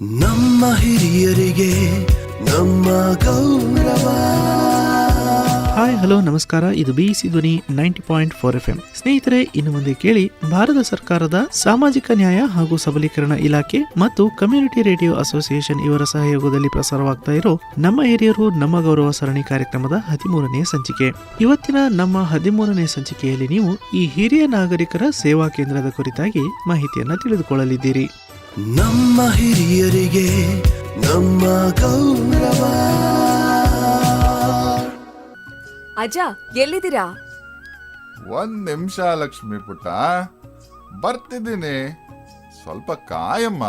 ನಮ್ಮ ಹಿರಿಯರಿಗೆ ನಮ್ಮ ಗೌರವ. ಹಾಯ್ ಹಲೋ ನಮಸ್ಕಾರ. ಇದು B C Dhwani ninety point four F M ಸ್ನೇಹಿತರೆ, ಇನ್ನು ಮುಂದೆ ಕೇಳಿ ಭಾರತ ಸರ್ಕಾರದ ಸಾಮಾಜಿಕ ನ್ಯಾಯ ಹಾಗೂ ಸಬಲೀಕರಣ ಇಲಾಖೆ ಮತ್ತು ಕಮ್ಯುನಿಟಿ ರೇಡಿಯೋ ಅಸೋಸಿಯೇಷನ್ ಇವರ ಸಹಯೋಗದಲ್ಲಿ ಪ್ರಸಾರವಾಗ್ತಾ ಇರೋ ನಮ್ಮ ಹಿರಿಯರು ನಮ್ಮ ಗೌರವ ಸರಣಿ ಕಾರ್ಯಕ್ರಮದ ಹದಿಮೂರನೇ ಸಂಚಿಕೆ. ಇವತ್ತಿನ ನಮ್ಮ ಹದಿಮೂರನೇ ಸಂಚಿಕೆಯಲ್ಲಿ ನೀವು ಈ ಹಿರಿಯ ನಾಗರಿಕರ ಸೇವಾ ಕೇಂದ್ರದ ಕುರಿತಾಗಿ ಮಾಹಿತಿಯನ್ನು ತಿಳಿದುಕೊಳ್ಳಲಿದ್ದೀರಿ. ನಮ್ಮ ಹಿರಿಯರಿಗೆ ನಮ್ಮ ಗೌರವ. ಅಜ್ಜ ಎಲ್ಲಿದ್ದೀರಾ? ಒಂದ್ ನಿಮಿಷ ಲಕ್ಷ್ಮಿ ಪುಟ್ಟ. ಬರ್ತಿದ್ದೀನಿ. ಸ್ವಲ್ಪ ಕಾಯಮ್ಮ.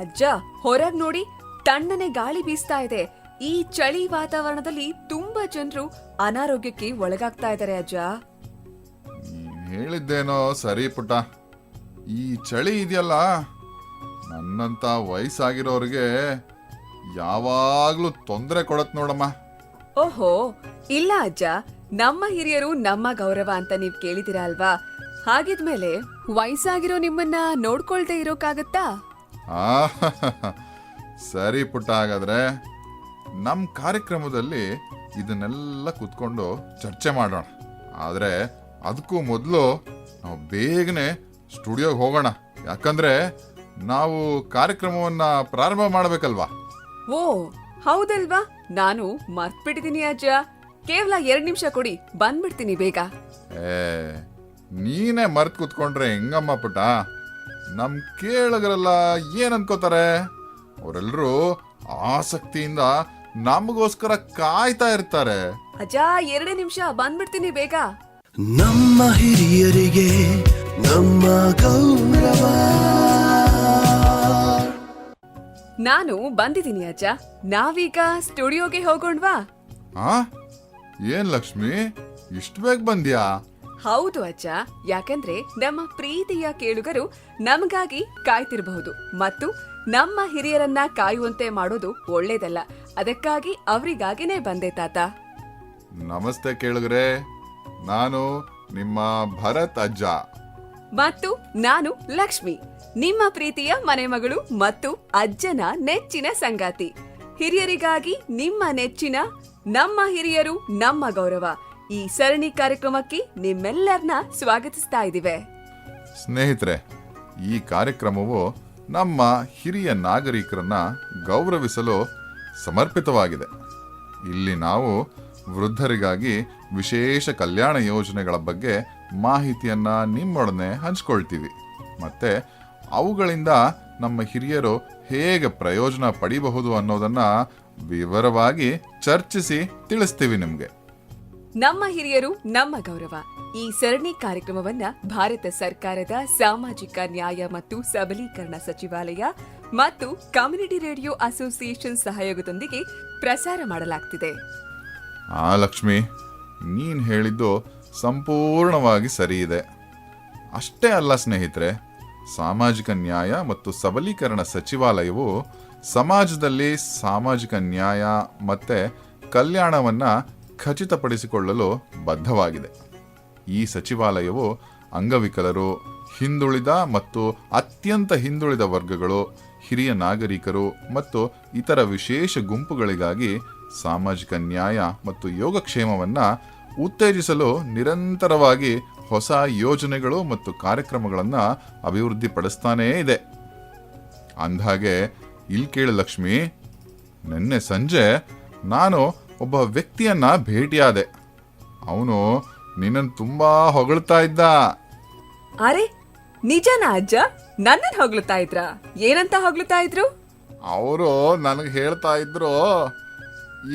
ಅಜ್ಜ ಹೊರಗ್ ನೋಡಿ ತಣ್ಣನೆ ಗಾಳಿ ಬೀಸ್ತಾ ಇದೆ. ಈ ಚಳಿ ವಾತಾವರಣದಲ್ಲಿ ತುಂಬಾ ಜನರು ಅನಾರೋಗ್ಯಕ್ಕೆ ಒಳಗಾಗ್ತಾ ಇದ್ದಾರೆ ಅಜ್ಜ. ನೀನ್ ಹೇಳಿದ್ದೇನೋ ಸರಿ ಪುಟ್ಟ. ಈ ಚಳಿ ಇದೆಯಲ್ಲ? ನನ್ನಂತ ವಯಸ್ಸಾಗಿರೋರಿಗೆ ಯಾವಾಗ್ಲೂ ತೊಂದರೆ ಕೊಡತ್ ನೋಡಮ್ಮ. ಓಹೋ ಇಲ್ಲ ಅಜ್ಜ ನಮ್ಮ ಹಿರಿಯರು ನಮ್ಮ ಗೌರವ ಅಂತ ನೀವ್ ಕೇಳಿದಿರ ಅಲ್ವಾ? ಹಾಗಿದ್ಮೇಲೆ ವಯಸ್ಸಾಗಿರೋ ನಿಮ್ಮನ್ನ ನೋಡ್ಕೊಳ್ದೆ ಇರೋಕಾಗತ್ತಾ ಆ ಸರಿ ಪುಟ್ಟ ಹಾಗಾದ್ರೆ ನಮ್ಮ ಕಾರ್ಯಕ್ರಮದಲ್ಲಿ ಇದನ್ನೆಲ್ಲ ಕುತ್ಕೊಂಡು ಚರ್ಚೆ ಮಾಡೋಣ. ಆದರೆ ಅದಕ್ಕೂ ಮೊದಲು ನಾವು ಬೇಗನೆ ಸ್ಟುಡಿಯೋಗೆ ಹೋಗೋಣ. ಯಾಕಂದ್ರೆ ನಾವು ಕಾರ್ಯಕ್ರಮವನ್ನ ಪ್ರಾರಂಭ ಮಾಡಬೇಕಲ್ವಾ? ಓ ಹೌದಲ್ವಾ? ನಾನು ಮರ್ತ್ಬಿಟ್ಟಿದೀನಿ ಅಜ್ಜ. ಕೇವಲ ಎರಡ್ ನಿಮಿಷ ಕೊಡಿ ಬಂದ್ಬಿಡ್ತೀನಿ ಬೇಗ. ಏ ನೀನೇ ಮರ್ತ್ ಕುತ್ಕೊಂಡ್ರೆ ಹೆಂಗಮ್ಮ ಪುಟ್ಟ? ನಮ್ ಕೇಳಗರೆಲ್ಲ ಏನ್ ಅನ್ಕೋತಾರೆ? ಅವರೆಲ್ಲರೂ ಆಸಕ್ತಿಯಿಂದ ನಮಗೋಸ್ಕರ ಕಾಯ್ತಾ ಇರ್ತಾರೆ. ಅಜ್ಜ ಎರಡೇ ನಿಮಿಷ ಬಂದ್ಬಿಡ್ತೀನಿ ಬೇಗ. ನಮ್ಮ ಹಿರಿಯರಿಗೆ ನಮ್ಮ ಗೌರವ. ನಾನು ಬಂದಿದ್ದೀನಿ ಅಜ್ಜ. ನಾವೀಗ ಸ್ಟುಡಿಯೋಗೆ ಹೋಗೋಣ್ವಾ? ಆ? ಏನ್ ಲಕ್ಷ್ಮಿ? ಇಷ್ಟು ಬೇಗ ಬಂದ್ಯಾ? ಹೌದು ಅಜ್ಜ. ಯಾಕಂದ್ರೆ ನಮ್ಮ ಪ್ರೀತಿಯ ಕೇಳುಗರು ನಮಗಾಗಿ ಕಾಯ್ತಿರಬಹುದು ಮತ್ತು ನಮ್ಮ ಹಿರಿಯರನ್ನ ಕಾಯುವಂತೆ ಮಾಡೋದು ಒಳ್ಳೇದಲ್ಲ. ಅದಕ್ಕಾಗಿ ಅವರಿಗಾಗಿನೇ ಬಂದೆ ತಾತ. ನಮಸ್ತೆ ಕೇಳುಗರೆ. ನಾನು ನಿಮ್ಮ ಭರತ್ ಅಜ್ಜ. ಮತ್ತು ನಾನು ಲಕ್ಷ್ಮಿ. ನಿಮ್ಮ ಪ್ರೀತಿಯ ಮನೆಮಗಳು ಮತ್ತು ಅಜ್ಜನ ನೆಚ್ಚಿನ ಸಂಗಾತಿ. ಹಿರಿಯರಿಗಾಗಿ ನಿಮ್ಮ ನೆಚ್ಚಿನ, ನಮ್ಮ ಹಿರಿಯರು, ನಮ್ಮ ಗೌರವ. ಈ ಸರಣಿ ಕಾರ್ಯಕ್ರಮಕ್ಕೆ ನಿಮ್ಮೆಲ್ಲರನ್ನ ಸ್ವಾಗತಿಸ್ತಾ ಇದ್ದೀವಿ. ಸ್ನೇಹಿತರೆ, ಈ ಕಾರ್ಯಕ್ರಮವು ನಮ್ಮ ಹಿರಿಯ ನಾಗರಿಕರನ್ನ ಗೌರವಿಸಲು ಸಮರ್ಪಿತವಾಗಿದೆ. ಇಲ್ಲಿ ನಾವು ವೃದ್ಧರಿಗಾಗಿ ವಿಶೇಷ ಕಲ್ಯಾಣ ಯೋಜನೆಗಳ ಬಗ್ಗೆ ಮಾಹಿತಿಯನ್ನ ನಿಮ್ಮೊಡನೆ ಹಂಚ್ಕೊಳ್ತೀವಿ. ಮತ್ತೆ ಅವುಗಳಿಂದ ನಮ್ಮ ಹಿರಿಯರು ಹೇಗೆ ಪ್ರಯೋಜನ ಪಡಿಬಹುದು ಅನ್ನೋದನ್ನ ವಿವರವಾಗಿ ಚರ್ಚಿಸಿ ತಿಳಿಸ್ತೀವಿ ನಿಮಗೆ. ನಮ್ಮ ಹಿರಿಯರು ನಮ್ಮ ಗೌರವ. ಈ ಸರಣಿ ಕಾರ್ಯಕ್ರಮವನ್ನ ಭಾರತ ಸರ್ಕಾರದ ಸಾಮಾಜಿಕ ನ್ಯಾಯ ಮತ್ತು ಸಬಲೀಕರಣ ಸಚಿವಾಲಯ ಮತ್ತು ಕಮ್ಯುನಿಟಿ ರೇಡಿಯೋ ಅಸೋಸಿಯೇಷನ್ ಸಹಯೋಗದೊಂದಿಗೆ ಪ್ರಸಾರ ಮಾಡಲಾಗ್ತಿದೆ. ಆ ಲಕ್ಷ್ಮಿ ನೀನ್ ಹೇಳಿದ್ದು ಸಂಪೂರ್ಣವಾಗಿ ಸರಿ ಇದೆ ಅಷ್ಟೇ ಅಲ್ಲ ಸ್ನೇಹಿತರೆ ಸಾಮಾಜಿಕ ನ್ಯಾಯ ಮತ್ತು ಸಬಲೀಕರಣ ಸಚಿವಾಲಯವು ಸಮಾಜದಲ್ಲಿ ಸಾಮಾಜಿಕ ನ್ಯಾಯ ಮತ್ತು ಕಲ್ಯಾಣವನ್ನು ಖಚಿತಪಡಿಸಿಕೊಳ್ಳಲು ಬದ್ಧವಾಗಿದೆ. ಈ ಸಚಿವಾಲಯವು ಅಂಗವಿಕಲರು, ಹಿಂದುಳಿದ ಮತ್ತು ಅತ್ಯಂತ ಹಿಂದುಳಿದ ವರ್ಗಗಳು, ಹಿರಿಯ ನಾಗರಿಕರು ಮತ್ತು ಇತರ ವಿಶೇಷ ಗುಂಪುಗಳಿಗಾಗಿ ಸಾಮಾಜಿಕ ನ್ಯಾಯ ಮತ್ತು ಯೋಗಕ್ಷೇಮವನ್ನು ಉತ್ತೇಜಿಸಲು ನಿರಂತರವಾಗಿ ಹೊಸ ಯೋಜನೆಗಳು ಮತ್ತು ಕಾರ್ಯಕ್ರಮಗಳನ್ನು ಅಭಿವೃದ್ಧಿಪಡಿಸ್ತಾನೇ ಇದೆ. ಅಂದಹಾಗೆ ಇಲ್ಲಿ ಕೇಳು ಲಕ್ಷ್ಮಿ ನಿನ್ನೆ ಸಂಜೆ ನಾನು ಒಬ್ಬ ವ್ಯಕ್ತಿಯನ್ನ ಭೇಟಿಯಾದೆ. ಅವನು ನಿನ್ನನ್ನು ತುಂಬಾ ಹೊಗಳ್ತಾ ಇದ್ದ. ಅರೆ ನಿಜನಾ ಅಜ್ಜ? ನನ್ನನ್ ಹೊಗಳ್ತಾ ಇದ್ರ? ಏನಂತ ಹೊಗಳ್ತಾ ಇದ್ರು? ಅವರು ನನಗೆ ಹೇಳ್ತಾ ಇದ್ರು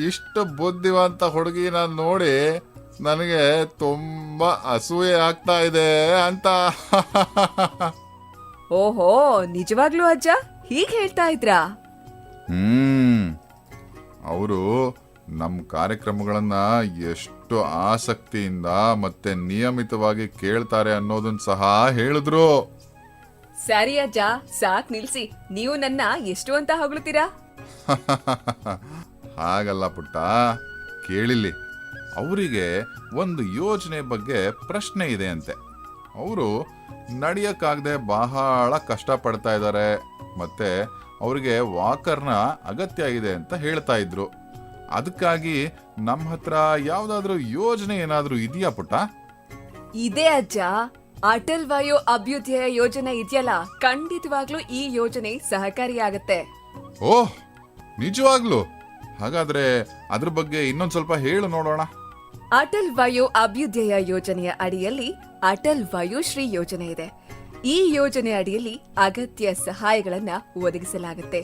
ಇಷ್ಟು ಬುದ್ಧಿವಂತ ಹುಡುಗಿನ ನೋಡಿ ನನಗೆ ತುಂಬಾ ಅಸೂಯೆ ಆಗ್ತಾ ಇದೆ ಅಂತ. ಓಹೋ ನಿಜವಾಗ್ಲೂ ಅಜ್ಜ? ಹೀಗ್ ಹೇಳ್ತಾ ಇದ್ರಾ? ಹ್ಮ್. ಅವರು ನಮ್ಮ ಕಾರ್ಯಕ್ರಮಗಳನ್ನ ಎಷ್ಟು ಆಸಕ್ತಿಯಿಂದ ಮತ್ತೆ ನಿಯಮಿತವಾಗಿ ಕೇಳ್ತಾರೆ ಅನ್ನೋದನ್ನ ಸಹ ಹೇಳಿದ್ರು. ಸರಿ ಅಜ್ಜ ಸಾಕ್ ನಿಲ್ಸಿ. ನೀವು ನನ್ನ ಎಷ್ಟು ಅಂತ ಹೊಗಳ್ತೀರಾ ಹಾಗಲ್ಲ ಪುಟ್ಟ. ಕೇಳಿಲ್ಲಿ. ಅವರಿಗೆ ಒಂದು ಯೋಜನೆ ಬಗ್ಗೆ ಪ್ರಶ್ನೆ ಇದೆ ಅಂತೆ. ಅವರು ನಡೆಯಕ್ಕಾಗದೆ ಬಹಳ ಕಷ್ಟಪಡ್ತಾ ಇದ್ದಾರೆ. ಮತ್ತೆ ಅವರಿಗೆ ವಾಕರ್ನ ಅಗತ್ಯ ಇದೆ ಅಂತ ಹೇಳ್ತಾ ಇದ್ರು. ಅದಕ್ಕಾಗಿ ನಮ್ಮ ಹತ್ರ ಯಾವ್ದಾದ್ರು ಯೋಜನೆ ಏನಾದರೂ ಇದೆಯಾ ಪುಟ್ಟ? ಇದೇ ಅಜ್ಜ. ಅಟಲ್ ವಾಯು ಅಭ್ಯುದಯ ಯೋಜನೆ ಇದೆಯಲ್ಲ ಖಂಡಿತವಾಗ್ಲೂ ಈ ಯೋಜನೆ ಸಹಕಾರಿಯಾಗತ್ತೆ. ಓಹ್ ನಿಜವಾಗ್ಲು. ಹಾಗಾದ್ರೆ ಅದ್ರ ಬಗ್ಗೆ ಇನ್ನೊಂದ್ ಸ್ವಲ್ಪ ಹೇಳು ನೋಡೋಣ. ಅಟಲ್ ವಾಯು ಅಭ್ಯುದಯ ಯೋಜನೆಯ ಅಡಿಯಲ್ಲಿ ಅಟಲ್ ವಾಯುಶ್ರೀ ಯೋಜನೆ ಇದೆ. ಈ ಯೋಜನೆ ಅಡಿಯಲ್ಲಿ ಅಗತ್ಯ ಸಹಾಯಗಳನ್ನ ಒದಗಿಸಲಾಗುತ್ತೆ.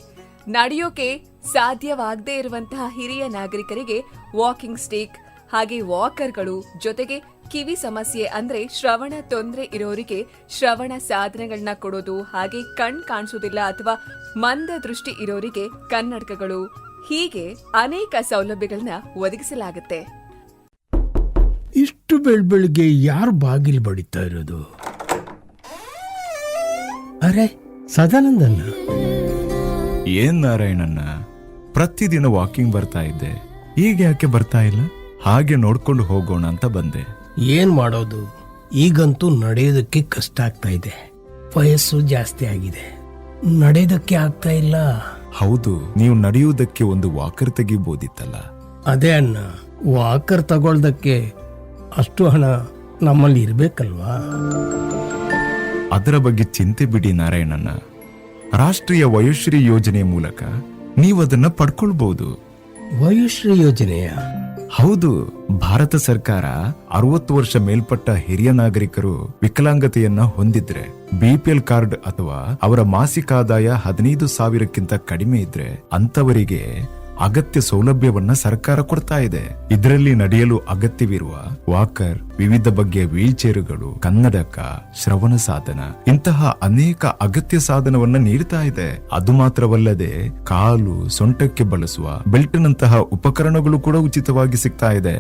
ನಡೆಯೋಕೆ ಸಾಧ್ಯವಾಗದೇ ಇರುವಂತಹ ಹಿರಿಯ ನಾಗರಿಕರಿಗೆ ವಾಕಿಂಗ್ ಸ್ಟಿಕ್, ಹಾಗೆ ವಾಕರ್ಗಳು ಜೊತೆಗೆ ಕಿವಿ ಸಮಸ್ಯೆ ಅಂದ್ರೆ ಶ್ರವಣ ತೊಂದರೆ ಇರೋರಿಗೆ ಶ್ರವಣ ಸಾಧನಗಳನ್ನ ಕೊಡೋದು, ಹಾಗೆ ಕಣ್ ಕಾಣಿಸೋದಿಲ್ಲ ಅಥವಾ ಮಂದ ದೃಷ್ಟಿ ಇರೋರಿಗೆ ಕನ್ನಡಕಗಳು. ಹೀಗೆ ಅನೇಕ ಸೌಲಭ್ಯಗಳನ್ನ ಒದಗಿಸಲಾಗುತ್ತೆ. ಇಷ್ಟು ಬೆಳ್ ಬೆಳಿಗ್ಗೆ ಯಾರು ಬಾಗಿಲು ಬಡಿತಾ ಇರೋದು? ಅರೆ ಸದಾನಂದನ್ನ ಏನ್ ನಾರಾಯಣನ್ನ ಪ್ರತಿದಿನ ವಾಕಿಂಗ್ ಬರ್ತಾ ಇದ್ದೆ. ಈಗ ಯಾಕೆ ಬರ್ತಾ ಇಲ್ಲ? ಹಾಗೆ ನೋಡ್ಕೊಂಡು ಹೋಗೋಣ ಅಂತ ಬಂದೆ. ಏನ್ ಮಾಡೋದು? ಈಗಂತೂ ನಡೆಯೋದಕ್ಕೆ ಕಷ್ಟ ಆಗ್ತಾ ಇದೆ. ವಯಸ್ಸು ಜಾಸ್ತಿ ಆಗಿದೆ. ನಡೆಯೋದಕ್ಕೆ ಆಗ್ತಾ ಇಲ್ಲ. ಹೌದು ನೀವು ನಡೆಯುವುದಕ್ಕೆ ಒಂದು ವಾಕರ್ ತೆಗಿಬೋದಿತ್ತಲ್ಲ. ಅದೇ ಅಣ್ಣ ವಾಕರ್ ತಗೊಳ್ದಕ್ಕೆ ಅಷ್ಟು ಹಣ ನಮ್ಮಲ್ಲಿ ಇರಬೇಕಲ್ವಾ? ಅದರ ಬಗ್ಗೆ ಚಿಂತೆ ಬಿಡಿ ನಾರಾಯಣನ ರಾಷ್ಟ್ರೀಯ ವಯೋಶ್ರೀ ಯೋಜನೆ ಮೂಲಕ ನೀವು ಅದನ್ನ ಪಡ್ಕೊಳ್ಬಹುದು ವಯೋಶ್ರೀ ಯೋಜನೆಯ? ಹೌದು ಭಾರತ ಸರ್ಕಾರ ಅರವತ್ತು ವರ್ಷ ಮೇಲ್ಪಟ್ಟ ಹಿರಿಯ ನಾಗರಿಕರು ವಿಕಲಾಂಗತೆಯನ್ನ ಹೊಂದಿದ್ರೆ ಬಿಪಿಎಲ್ ಕಾರ್ಡ್ ಅಥವಾ ಅವರ ಮಾಸಿಕ ಆದಾಯ ಹದಿನೈದು ಸಾವಿರಕ್ಕಿಂತ ಕಡಿಮೆ ಇದ್ರೆ ಅಂತವರಿಗೆ ಅಗತ್ಯ ಸೌಲಭ್ಯವನ್ನ ಸರ್ಕಾರ ಕೊಡ್ತಾ ಇದೆ. ಇದರಲ್ಲಿ ನಡೆಯಲು ಅಗತ್ಯವಿರುವ ವಾಕರ್ ವಿವಿಧ ಬಗೆಯ ವೀಲ್ಚೇರುಗಳು ಕನ್ನಡಕ ಶ್ರವಣ ಸಾಧನ ಇಂತಹ ಅನೇಕ ಅಗತ್ಯ ಸಾಧನವನ್ನ ನೀಡ್ತಾ ಇದೆ. ಅದು ಮಾತ್ರವಲ್ಲದೆ ಕಾಲು ಸೊಂಟಕ್ಕೆ ಬಳಸುವ ಬೆಲ್ಟ್ನಂತಹ ಉಪಕರಣಗಳು ಕೂಡ ಉಚಿತವಾಗಿ ಸಿಗ್ತಾ ಇದೆ.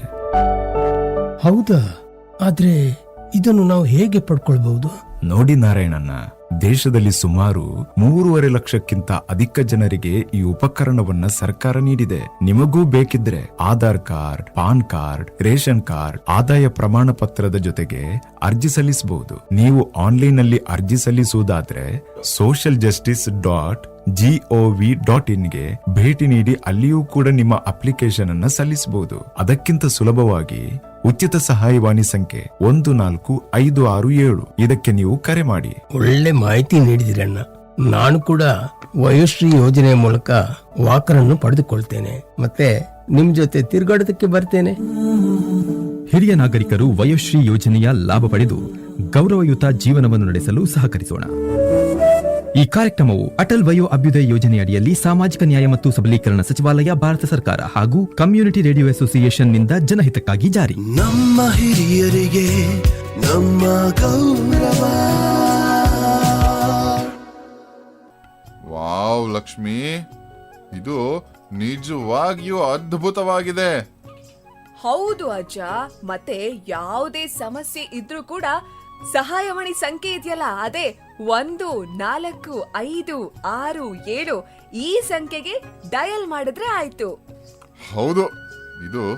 ಹೌದಾ? ಆದ್ರೆ ಇದನ್ನು ನಾವು ಹೇಗೆ ಪಡ್ಕೊಳ್ಬಹುದು? ನೋಡಿ ನಾರಾಯಣನ್ನ ದೇಶದಲ್ಲಿ ಸುಮಾರು ಮೂರುವರೆ ಲಕ್ಷಕ್ಕಿಂತ ಅಧಿಕ ಜನರಿಗೆ ಈ ಉಪಕರಣವನ್ನ ಸರ್ಕಾರ ನೀಡಿದೆ. ನಿಮಗೂ ಬೇಕಿದ್ರೆ Aadhaar card, pan card, ration card, ಆದಾಯ ಪ್ರಮಾಣ ಪತ್ರದ ಜೊತೆಗೆ ಅರ್ಜಿ ಸಲ್ಲಿಸಬಹುದು. ನೀವು ಆನ್ಲೈನ್ನಲ್ಲಿ ಅರ್ಜಿ ಸಲ್ಲಿಸುವುದಾದ್ರೆ social justice dot gov dot ಇನ್ಗೆ ಭೇಟಿ ನೀಡಿ ಅಲ್ಲಿಯೂ ಕೂಡ ನಿಮ್ಮ ಅಪ್ಲಿಕೇಶನ್ ಅನ್ನ ಸಲ್ಲಿಸಬಹುದು. ಅದಕ್ಕಿಂತ ಸುಲಭವಾಗಿ ಉಚಿತ ಸಹಾಯವಾಣಿ ಸಂಖ್ಯೆ ಒಂದು ನಾಲ್ಕು ಐದು ಆರು ಏಳು. ಇದಕ್ಕೆ ನೀವು ಕರೆ ಮಾಡಿ. ಒಳ್ಳೆ ಮಾಹಿತಿ ನೀಡಿದಿರಣ್ಣ ನಾನು ಕೂಡ ವಯೋಶ್ರೀ ಯೋಜನೆ ಮೂಲಕ ವಾಕರನ್ನು ಪಡೆದುಕೊಳ್ತೇನೆ. ಮತ್ತೆ ನಿಮ್ ಜೊತೆ ತಿರುಗಾಡೋದಕ್ಕೆ ಬರ್ತೇನೆ. ಹಿರಿಯ ನಾಗರಿಕರು ವಯೋಶ್ರೀ ಯೋಜನೆಯ ಲಾಭ ಪಡೆದು ಗೌರವಯುತ ಜೀವನವನ್ನು ನಡೆಸಲು ಸಹಕರಿಸೋಣ. ಈ ಕಾರ್ಯಕ್ರಮವು ಅಟಲ್ ವಯೋ ಅಭ್ಯುದಯ ಯೋಜನೆಯಡಿಯಲ್ಲಿ ಸಾಮಾಜಿಕ ನ್ಯಾಯ ಮತ್ತು ಸಬಲೀಕರಣ ಸಚಿವಾಲಯ ಭಾರತ ಸರ್ಕಾರ ಹಾಗೂ ಕಮ್ಯುನಿಟಿ ರೇಡಿಯೋ ಅಸೋಸಿಯೇಷನ್ನಿಂದ ಜನಹಿತಕ್ಕಾಗಿ ಜಾರಿ. ನಮ್ಮ ಹಿರಿಯರಿಗೆ ನಮ್ಮ ಗೌರವ. ವಾವ್ ಲಕ್ಷ್ಮಿ. ಇದು ನಿಜವಾಗಿಯೂ ಅದ್ಭುತವಾಗಿದೆ. ಹೌದು ಅಜ್ಜ ಮತ್ತೆ ಯಾವುದೇ ಸಮಸ್ಯೆ ಇದ್ರೂ ಕೂಡ ಸಹಾಯವಾಣಿ ಸಂಖ್ಯೆ ಇದೆಯಲ್ಲ? ಅದೇ ಒಂದು, ನಾಲ್ಕು, ಐದು, ಆರು, ಏಳು ಈ ಸಂಖ್ಯೆಗೆ ಡಯಲ್ ಮಾಡಿದ್ರೆ ಆಯ್ತು. ಹೌದು. ಇದು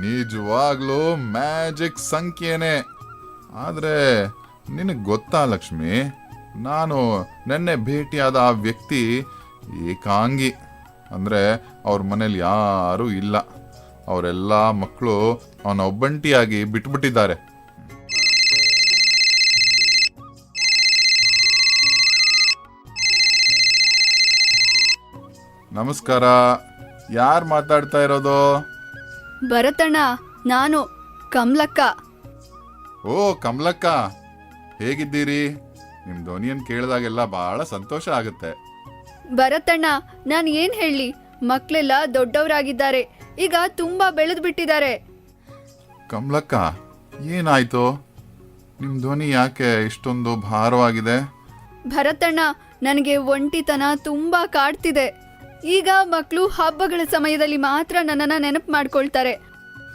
ನಿಜವಾಗ್ಲೂ ಮ್ಯಾಜಿಕ್ ಸಂಖ್ಯೆನೇ. ಆದ್ರೆ ನಿನಗೆ ಗೊತ್ತಾ ಲಕ್ಷ್ಮಿ? ನಾನು ನೆನ್ನೆ ಭೇಟಿಯಾದ ಆ ವ್ಯಕ್ತಿ ಏಕಾಂಗಿ. ಅಂದ್ರೆ ಅವ್ರ ಮನೇಲಿ ಯಾರೂ ಇಲ್ಲ. ಅವರೆಲ್ಲ ಮಕ್ಕಳು ಅವನ ಒಬ್ಬಂಟಿಯಾಗಿ ಬಿಟ್ಬಿಟ್ಟಿದ್ದಾರೆ. ನಮಸ್ಕಾರ. ಯಾರು ಮಾತಾಡ್ತಾ ಇರೋದು? ಭರತಣ್ಣ ನಾನು ಕಮಲಕ್ಕ. ಓ ಕಮಲಕ್ಕ. ಹೇಗಿದ್ದೀರಿ? ನಿಮ್ಮ ಧ್ವನಿಯನ್ ಕೇಳಿದಾಗೆಲ್ಲ ಬಹಳ ಸಂತೋಷ ಆಗುತ್ತೆ. ಭರತಣ್ಣ ನಾನು ಏನ್ ಹೇಳಿ? ಮಕ್ಕಳೆಲ್ಲ ದೊಡ್ಡವರಾಗಿದ್ದಾರೆ. ಈಗ ತುಂಬಾ ಬೆಳೆದು ಬಿಟ್ಟಿದ್ದಾರೆ ಕಮಲಕ್ಕ ಏನಾಯ್ತು? ನಿಮ್ಮ ಧ್ವನಿ ಯಾಕೆ ಇಷ್ಟೊಂದು ಭಾರವಾಗಿದೆ? ಭರತಣ್ಣ ನನಗೆ ಒಂಟಿತನ ತುಂಬಾ ಕಾಡ್ತಿದೆ. ಈಗ ಮಕ್ಕಳು ಹಬ್ಬಗಳ ಸಮಯದಲ್ಲಿ ಮಾತ್ರ ನನ್ನನ್ನು ನೆನಪು ಮಾಡ್ಕೊಳ್ತಾರೆ.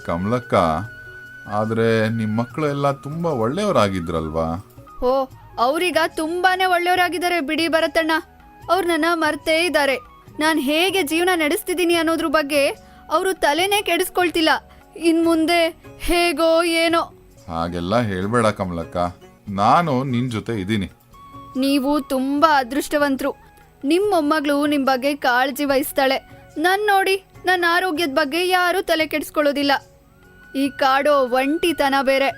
ಕಮಲಕ್ಕ ಆದ್ರೆ ನಿಮ್ಮ ಮಕ್ಕಳು ಎಲ್ಲ ತುಂಬಾ ಒಳ್ಳೆಯವರಾಗಿದ್ರಲ್ವಾ? ಓ ಅವರೀಗ ತುಂಬಾನೇ ಒಳ್ಳೆಯವರಾಗಿದ್ದಾರೆ ಬಿಡಿ ಭರತಣ್ಣ. ಅವ್ರು ನನ್ನ ಮರ್ತೇ ಇದ್ದಾರೆ. ನಾನು ಹೇಗೆ ಜೀವನ ನಡೆಸ್ತಿದ್ದೀನಿ ಅನ್ನೋದ್ರ ಬಗ್ಗೆ ಅವರು ತಲೆನೇ ಕೆಡಿಸ್ಕೊಳ್ತಿಲ್ಲ. ಇನ್ ಮುಂದೆ ಹೇಗೋ ಏನೋ. ಹಾಗೆಲ್ಲ ಹೇಳ್ಬೇಡ ಕಮಲಕ್ಕ. ನಾನು ನಿನ್ ಜೊತೆ ಇದ್ದೀನಿ. ನೀವು ತುಂಬಾ ಅದೃಷ್ಟವಂತರು. ನಿಮ್ಮ ಮೊಮ್ಮಗಳು ನಿಮ್ ಬಗ್ಗೆ ಕಾಳಜಿ ವಹಿಸ್ತಾಳೆ. ನನ್ ನೋಡಿ ನನ್ನ ಆರೋಗ್ಯದ ಬಗ್ಗೆ ಯಾರೂ ತಲೆ ಕೆಡಿಸ್ಕೊಳ್ಳೋದಿಲ್ಲ. ಈ ಕಾಡೋ ಒಂಟಿತನ ಬೇರೆ.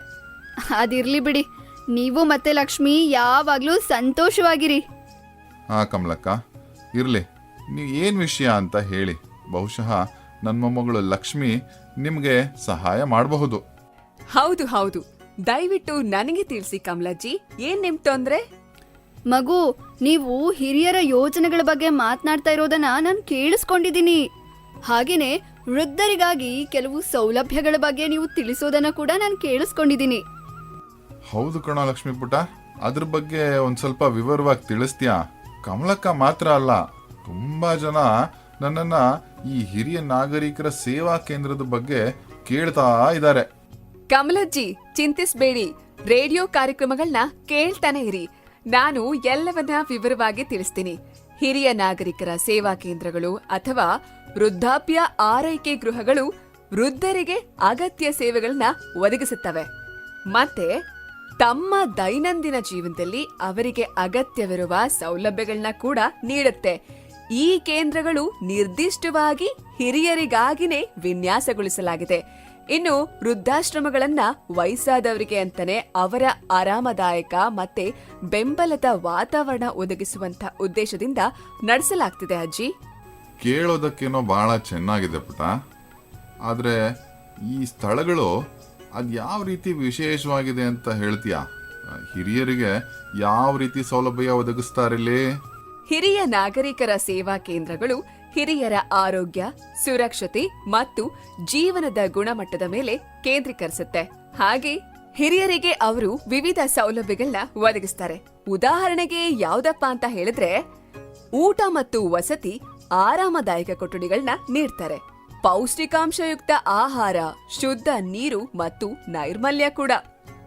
ಅದಿರ್ಲಿ ಬಿಡಿ ನೀವು ಮತ್ತೆ ಲಕ್ಷ್ಮಿ ಯಾವಾಗ್ಲೂ ಸಂತೋಷವಾಗಿರಿ. ಹಾ ಕಮಲಕ್ಕ ಇರ್ಲಿ ನೀವು ಏನು ವಿಷಯ ಅಂತ ಹೇಳಿ. ಬಹುಶಃ ನನ್ನ ಮೊಮ್ಮಗಳು ಲಕ್ಷ್ಮಿ ನಿಮಗೆ ಸಹಾಯ ಮಾಡಬಹುದು. ಹೌದು ಹೌದು ದಯವಿಟ್ಟು ನನಗೆ ತಿಳಿಸಿ ಕಮಲಜ್ಜಿ ಏನ್ ನಿಮ್ ತೊಂದ್ರೆ? ಮಗು ನೀವು ಹಿರಿಯರ ಯೋಜನೆಗಳ ಬಗ್ಗೆ ಮಾತನಾಡ್ತಾ ಇರೋದನ್ನ ನಾನು ಕೇಳಿಸ್ಕೊಂಡಿದ್ದೀನಿ. ಹಾಗೇನೆ ವೃದ್ಧರಿಗಾಗಿ ಕೆಲವು ಸೌಲಭ್ಯಗಳ ಬಗ್ಗೆ ನೀವು ತಿಳಿಸೋದನ್ನ ಕೂಡ ನಾನು ಕೇಳಿಸ್ಕೊಂಡಿದ್ದೀನಿ. ಹೌದು ಕಣ ಲಕ್ಷ್ಮಿ ಪುಟ ಅದ್ರ ಬಗ್ಗೆ ಒಂದ್ ಸ್ವಲ್ಪ ವಿವರವಾಗಿ ತಿಳಿಸ್ತೀಯಾ? ಕಮಲಕ್ಕ ಮಾತ್ರ ಅಲ್ಲ ತುಂಬಾ ಜನ ನನ್ನನ್ನ ಈ ಹಿರಿಯ ನಾಗರಿಕರ ಸೇವಾ ಕೇಂದ್ರದ ಬಗ್ಗೆ ಕೇಳ್ತಾ ಇದ್ದಾರೆ ಕಮಲಜ್ಜಿ ಚಿಂತಿಸ್ಬೇಡಿ. ರೇಡಿಯೋ ಕಾರ್ಯಕ್ರಮಗಳನ್ನ ಕೇಳ್ತಾನೆ ಇರಿ. ನಾನು ಎಲ್ಲವನ್ನ ವಿವರವಾಗಿ ತಿಳಿಸ್ತೀನಿ. ಹಿರಿಯ ನಾಗರಿಕರ ಸೇವಾ ಕೇಂದ್ರಗಳು ಅಥವಾ ವೃದ್ಧಾಪ್ಯ ಆರೈಕೆ ಗೃಹಗಳು ವೃದ್ಧರಿಗೆ ಅಗತ್ಯ ಸೇವೆಗಳನ್ನ ಒದಗಿಸುತ್ತವೆ. ಮತ್ತೆ ತಮ್ಮ ದೈನಂದಿನ ಜೀವನದಲ್ಲಿ ಅವರಿಗೆ ಅಗತ್ಯವಿರುವ ಸೌಲಭ್ಯಗಳನ್ನ ಕೂಡ ನೀಡುತ್ತೆ. ಈ ಕೇಂದ್ರಗಳು ನಿರ್ದಿಷ್ಟವಾಗಿ ಹಿರಿಯರಿಗಾಗಿನೇ ವಿನ್ಯಾಸಗೊಳಿಸಲಾಗಿದೆ. ಇನ್ನು ವೃದ್ಧಾಶ್ರಮಗಳನ್ನ ವಯಸ್ಸಾದವರಿಗೆ ಅಂತಾನೆ ಅವರ ಆರಾಮದಾಯಕ ಮತ್ತೆ ಬೆಂಬಲದ ವಾತಾವರಣ ಒದಗಿಸುವಂತ ಉದ್ದೇಶದಿಂದ ನಡೆಸಲಾಗ್ತಿದೆ ಅಜ್ಜಿ. ಕೇಳೋದಕ್ಕೇನೋ ಬಹಳ ಚೆನ್ನಾಗಿದೆ ಪುಟ. ಆದ್ರೆ ಈ ಸ್ಥಳಗಳು ಅದು ಯಾವ ರೀತಿ ವಿಶೇಷವಾಗಿದೆ ಅಂತ ಹೇಳ್ತೀಯಾ? ಹಿರಿಯರಿಗೆ ಯಾವ ರೀತಿ ಸೌಲಭ್ಯ ಒದಗಿಸ್ತಾರಿಲ್ಲಿ? ಹಿರಿಯ ನಾಗರಿಕರ ಸೇವಾ ಕೇಂದ್ರಗಳು ಹಿರಿಯರ ಆರೋಗ್ಯ, ಸುರಕ್ಷತೆ ಮತ್ತು ಜೀವನದ ಗುಣಮಟ್ಟದ ಮೇಲೆ ಕೇಂದ್ರೀಕರಿಸುತ್ತೆ. ಹಾಗೆ ಹಿರಿಯರಿಗೆ ಅವರು ವಿವಿಧ ಸೌಲಭ್ಯಗಳನ್ನ ಒದಗಿಸ್ತಾರೆ. ಉದಾಹರಣೆಗೆ ಯಾವ್ದಪ್ಪ ಅಂತ ಹೇಳಿದ್ರೆ, ಊಟ ಮತ್ತು ವಸತಿ ಆರಾಮದಾಯಕ ಕೊಠಡಿಗಳನ್ನ ನೀಡ್ತಾರೆ. ಪೌಷ್ಟಿಕಾಂಶಯುಕ್ತ ಆಹಾರ, ಶುದ್ಧ ನೀರು ಮತ್ತು ನೈರ್ಮಲ್ಯ ಕೂಡ.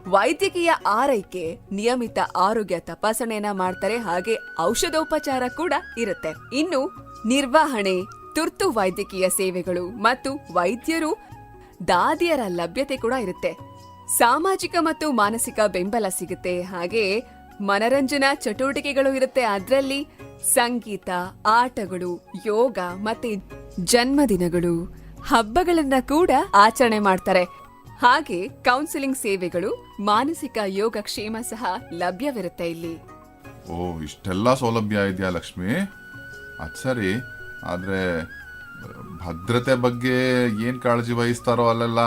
ವೈದ್ಯಕೀಯ ಆರೈಕೆ, ನಿಯಮಿತ ಆರೋಗ್ಯ ತಪಾಸಣೆಯನ್ನ ಮಾಡ್ತಾರೆ, ಹಾಗೆ ಔಷಧೋಪಚಾರ ಕೂಡ ಇರುತ್ತೆ. ಇನ್ನು ನಿರ್ವಹಣೆ, ತುರ್ತು ವೈದ್ಯಕೀಯ ಸೇವೆಗಳು ಮತ್ತು ವೈದ್ಯರು ದಾದಿಯರ ಲಭ್ಯತೆ ಕೂಡ ಇರುತ್ತೆ. ಸಾಮಾಜಿಕ ಮತ್ತು ಮಾನಸಿಕ ಬೆಂಬಲ ಸಿಗುತ್ತೆ. ಹಾಗೆ ಮನರಂಜನಾ ಚಟುವಟಿಕೆಗಳು ಇರುತ್ತೆ. ಅದರಲ್ಲಿ ಸಂಗೀತ, ಆಟಗಳು, ಯೋಗ ಮತ್ತೆ ಜನ್ಮದಿನಗಳು, ಹಬ್ಬಗಳನ್ನ ಕೂಡ ಆಚರಣೆ ಮಾಡ್ತಾರೆ. ಹಾಗೆ ಕೌನ್ಸಿಲಿಂಗ್ ಸೇವೆಗಳು, ಮಾನಸಿಕ ಯೋಗಕ್ಷೇಮ ಸಹ ಲಭ್ಯವಿರುತ್ತೆ ಇಲ್ಲಿ. ಓ, ಇಷ್ಟೆಲ್ಲ ಸೌಲಭ್ಯ ಇದೆಯಾ ಲಕ್ಷ್ಮಿ? ಸರಿ, ಆದ್ರೆ ಭದ್ರತೆ ಬಗ್ಗೆ ಏನ್ ಕಾಳಜಿ ವಹಿಸ್ತಾರೋ ಅಲ್ಲೆಲ್ಲ.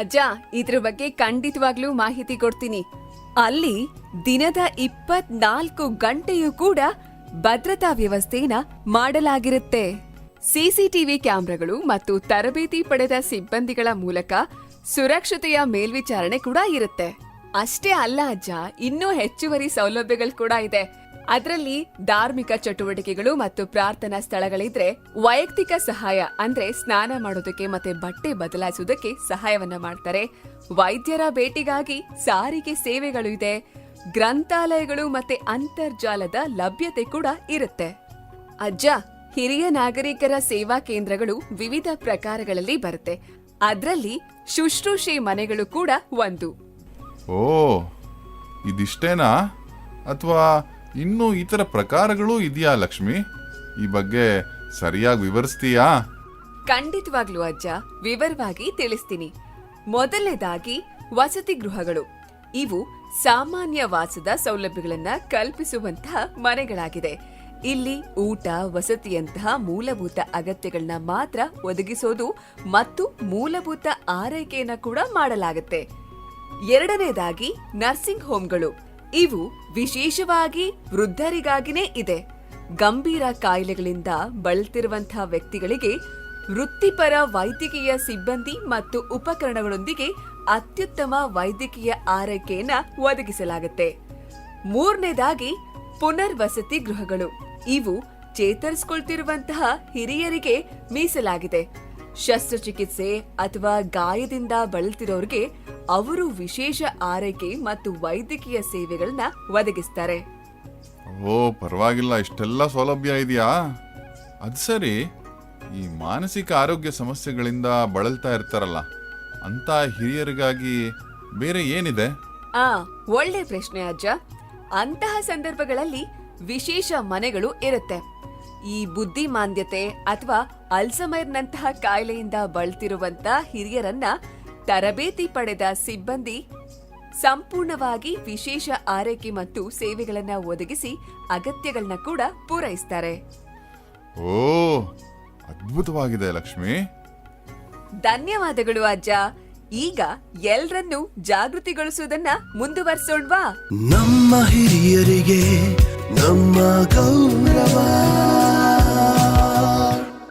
ಅಜ್ಜ, ಇದ್ರ ಬಗ್ಗೆ ಖಂಡಿತವಾಗ್ಲೂ ಮಾಹಿತಿ ಕೊಡ್ತೀನಿ. ಅಲ್ಲಿ ದಿನದ ಇಪ್ಪತ್ನಾಲ್ಕು ಗಂಟೆಯೂ ಕೂಡ ಭದ್ರತಾ ವ್ಯವಸ್ಥೆನ ಮಾಡಲಾಗಿರುತ್ತೆ. ಸಿಸಿಟಿವಿ ಕ್ಯಾಮ್ರಾಗಳು ಮತ್ತು ತರಬೇತಿ ಪಡೆದ ಸಿಬ್ಬಂದಿಗಳ ಮೂಲಕ ಸುರಕ್ಷತೆಯ ಮೇಲ್ವಿಚಾರಣೆ ಕೂಡ ಇರುತ್ತೆ. ಅಷ್ಟೇ ಅಲ್ಲ ಅಜ್ಜ, ಇನ್ನೂ ಹೆಚ್ಚುವರಿ ಸೌಲಭ್ಯಗಳು ಕೂಡ ಇದೆ. ಅದರಲ್ಲಿ ಧಾರ್ಮಿಕ ಚಟುವಟಿಕೆಗಳು ಮತ್ತು ಪ್ರಾರ್ಥನಾ ಸ್ಥಳಗಳಿದ್ರೆ ವೈಯಕ್ತಿಕ ಸಹಾಯ, ಅಂದ್ರೆ ಸ್ನಾನ ಮಾಡೋದಕ್ಕೆ ಮತ್ತೆ ಬಟ್ಟೆ ಬದಲಾಯಿಸೋದಕ್ಕೆ ಸಹಾಯವನ್ನ ಮಾಡ್ತಾರೆ. ವೈದ್ಯರ ಭೇಟಿಗಾಗಿ ಸಾರಿಗೆ ಸೇವೆಗಳು ಇದೆ. ಗ್ರಂಥಾಲಯಗಳು ಮತ್ತೆ ಅಂತರ್ಜಾಲದ ಲಭ್ಯತೆ ಕೂಡ ಇರುತ್ತೆ. ಅಜ್ಜ, ಹಿರಿಯ ನಾಗರಿಕರ ಸೇವಾ ಕೇಂದ್ರಗಳು ವಿವಿಧ ಪ್ರಕಾರಗಳಲ್ಲಿ ಬರುತ್ತೆ. ಅದರಲ್ಲಿ ಶುಶ್ರೂಷೆ ಮನೆಗಳು ಕೂಡ ಒಂದು. ಓ, ಇದಿಷ್ಟೇನಾ? ಅಥವಾ ಇನ್ನೂ ಇತರ ಪ್ರಕಾರಗಳೂ ಇದೆಯಾ ಲಕ್ಷ್ಮಿ? ಈ ಬಗ್ಗೆ ಸರಿಯಾಗಿ ವಿವರಿಸ್ತೀಯಾ? ಖಂಡಿತವಾಗ್ಲೂ ಅಜ್ಜ. ವಿವರವಾಗಿ ತಿಳಿಸ್ತೀನಿ. ಮೊದಲನೇದಾಗಿ ವಸತಿ ಗೃಹಗಳು. ಇವು ಸಾಮಾನ್ಯ ವಾಸದ ಸೌಲಭ್ಯಗಳನ್ನ ಕಲ್ಪಿಸುವಂತಹ ಮನೆಗಳಾಗಿದೆ. ಇಲ್ಲಿ ಊಟ, ವಸತಿಯಂತಹ ಮೂಲಭೂತ ಅಗತ್ಯಗಳನ್ನ ಮಾತ್ರ ಒದಗಿಸೋದು ಮತ್ತು ಮೂಲಭೂತ ಆರೈಕೆಯನ್ನ ಕೂಡ ಮಾಡಲಾಗುತ್ತೆ. ಎರಡನೇದಾಗಿ ನರ್ಸಿಂಗ್ ಹೋಮ್ಗಳು. ಇವು ವಿಶೇಷವಾಗಿ ವೃದ್ಧರಿಗಾಗಿನೇ ಇದೆ. ಗಂಭೀರ ಕಾಯಿಲೆಗಳಿಂದ ಬಳಲ್ತಿರುವಂತಹ ವ್ಯಕ್ತಿಗಳಿಗೆ ವೃತ್ತಿಪರ ವೈದ್ಯಕೀಯ ಸಿಬ್ಬಂದಿ ಮತ್ತು ಉಪಕರಣಗಳೊಂದಿಗೆ ಅತ್ಯುತ್ತಮ ವೈದ್ಯಕೀಯ ಆರೈಕೆಯನ್ನ ಒದಗಿಸಲಾಗುತ್ತೆ. ಮೂರನೇದಾಗಿ ಪುನರ್ವಸತಿ ಗೃಹಗಳು. ಇವು ಚೇತರಿಸಿಕೊಳ್ತಿರುವಂತಹ ಹಿರಿಯರಿಗೆ ಮೀಸಲಾಗಿದೆ. ಶಸ್ತ್ರಚಿಕಿತ್ಸೆ ಅಥವಾ ಗಾಯದಿಂದ ಬಳಲ್ತಿರೋರಿಗೆ ಅವರು ವಿಶೇಷ ಆರೈಕೆ ಮತ್ತು ವೈದ್ಯಕೀಯ ಸೇವೆಗಳನ್ನ ಒದಗಿಸ್ತಾರೆ. ಓ ಪರವಾಗಿಲ್ಲ ಇಷ್ಟೆಲ್ಲ ಸೌಲಭ್ಯ ಇದೆಯಾ? ಅದು ಸರಿ. ಈ ಮಾನಸಿಕ ಆರೋಗ್ಯ ಸಮಸ್ಯೆಗಳಿಂದ ಬಳಲ್ತಾ ಇರ್ತಾರಲ್ಲ ಅಂತ ಹಿರಿಯರಿಗಾಗಿ ಬೇರೆ ಏನಿದೆ? ಆ ಒಳ್ಳೆ ಪ್ರಶ್ನೆ ಅಜ್ಜ. ಅಂತಹ ಸಂದರ್ಭಗಳಲ್ಲಿ ವಿಶೇಷ ಮನೆಗಳು ಇರುತ್ತೆ. ಈ ಬುದ್ಧಿಮಾಂದ್ಯತೆ ಅಥವಾ ಅಲ್ಸಮೈರ್ನಂತಹ ಕಾಯಿಲೆಯಿಂದ ಬಳಲ್ತಿರುವಂತ ಹಿರಿಯರನ್ನ ತರಬೇತಿ ಪಡೆದ ಸಿಬ್ಬಂದಿ ಸಂಪೂರ್ಣವಾಗಿ ವಿಶೇಷ ಆರೈಕೆ ಮತ್ತು ಸೇವೆಗಳನ್ನ ಒದಗಿಸಿ ಅಗತ್ಯಗಳನ್ನ ಕೂಡ ಪೂರೈಸ್ತಾರೆ. ಓ ಅದ್ಭುತವಾಗಿದೆ ಲಕ್ಷ್ಮಿ. ಧನ್ಯವಾದಗಳು ಅಜ್ಜ. ಈಗ ಎಲ್ರನ್ನೂ ಜಾಗೃತಿಗೊಳಿಸುವುದನ್ನ ಮುಂದುವರ್ಸೋಣ್ವಾ? ನಮ್ಮ ಹಿರಿಯರಿಗೆ ನಮ್ಮ ಗೌರವ.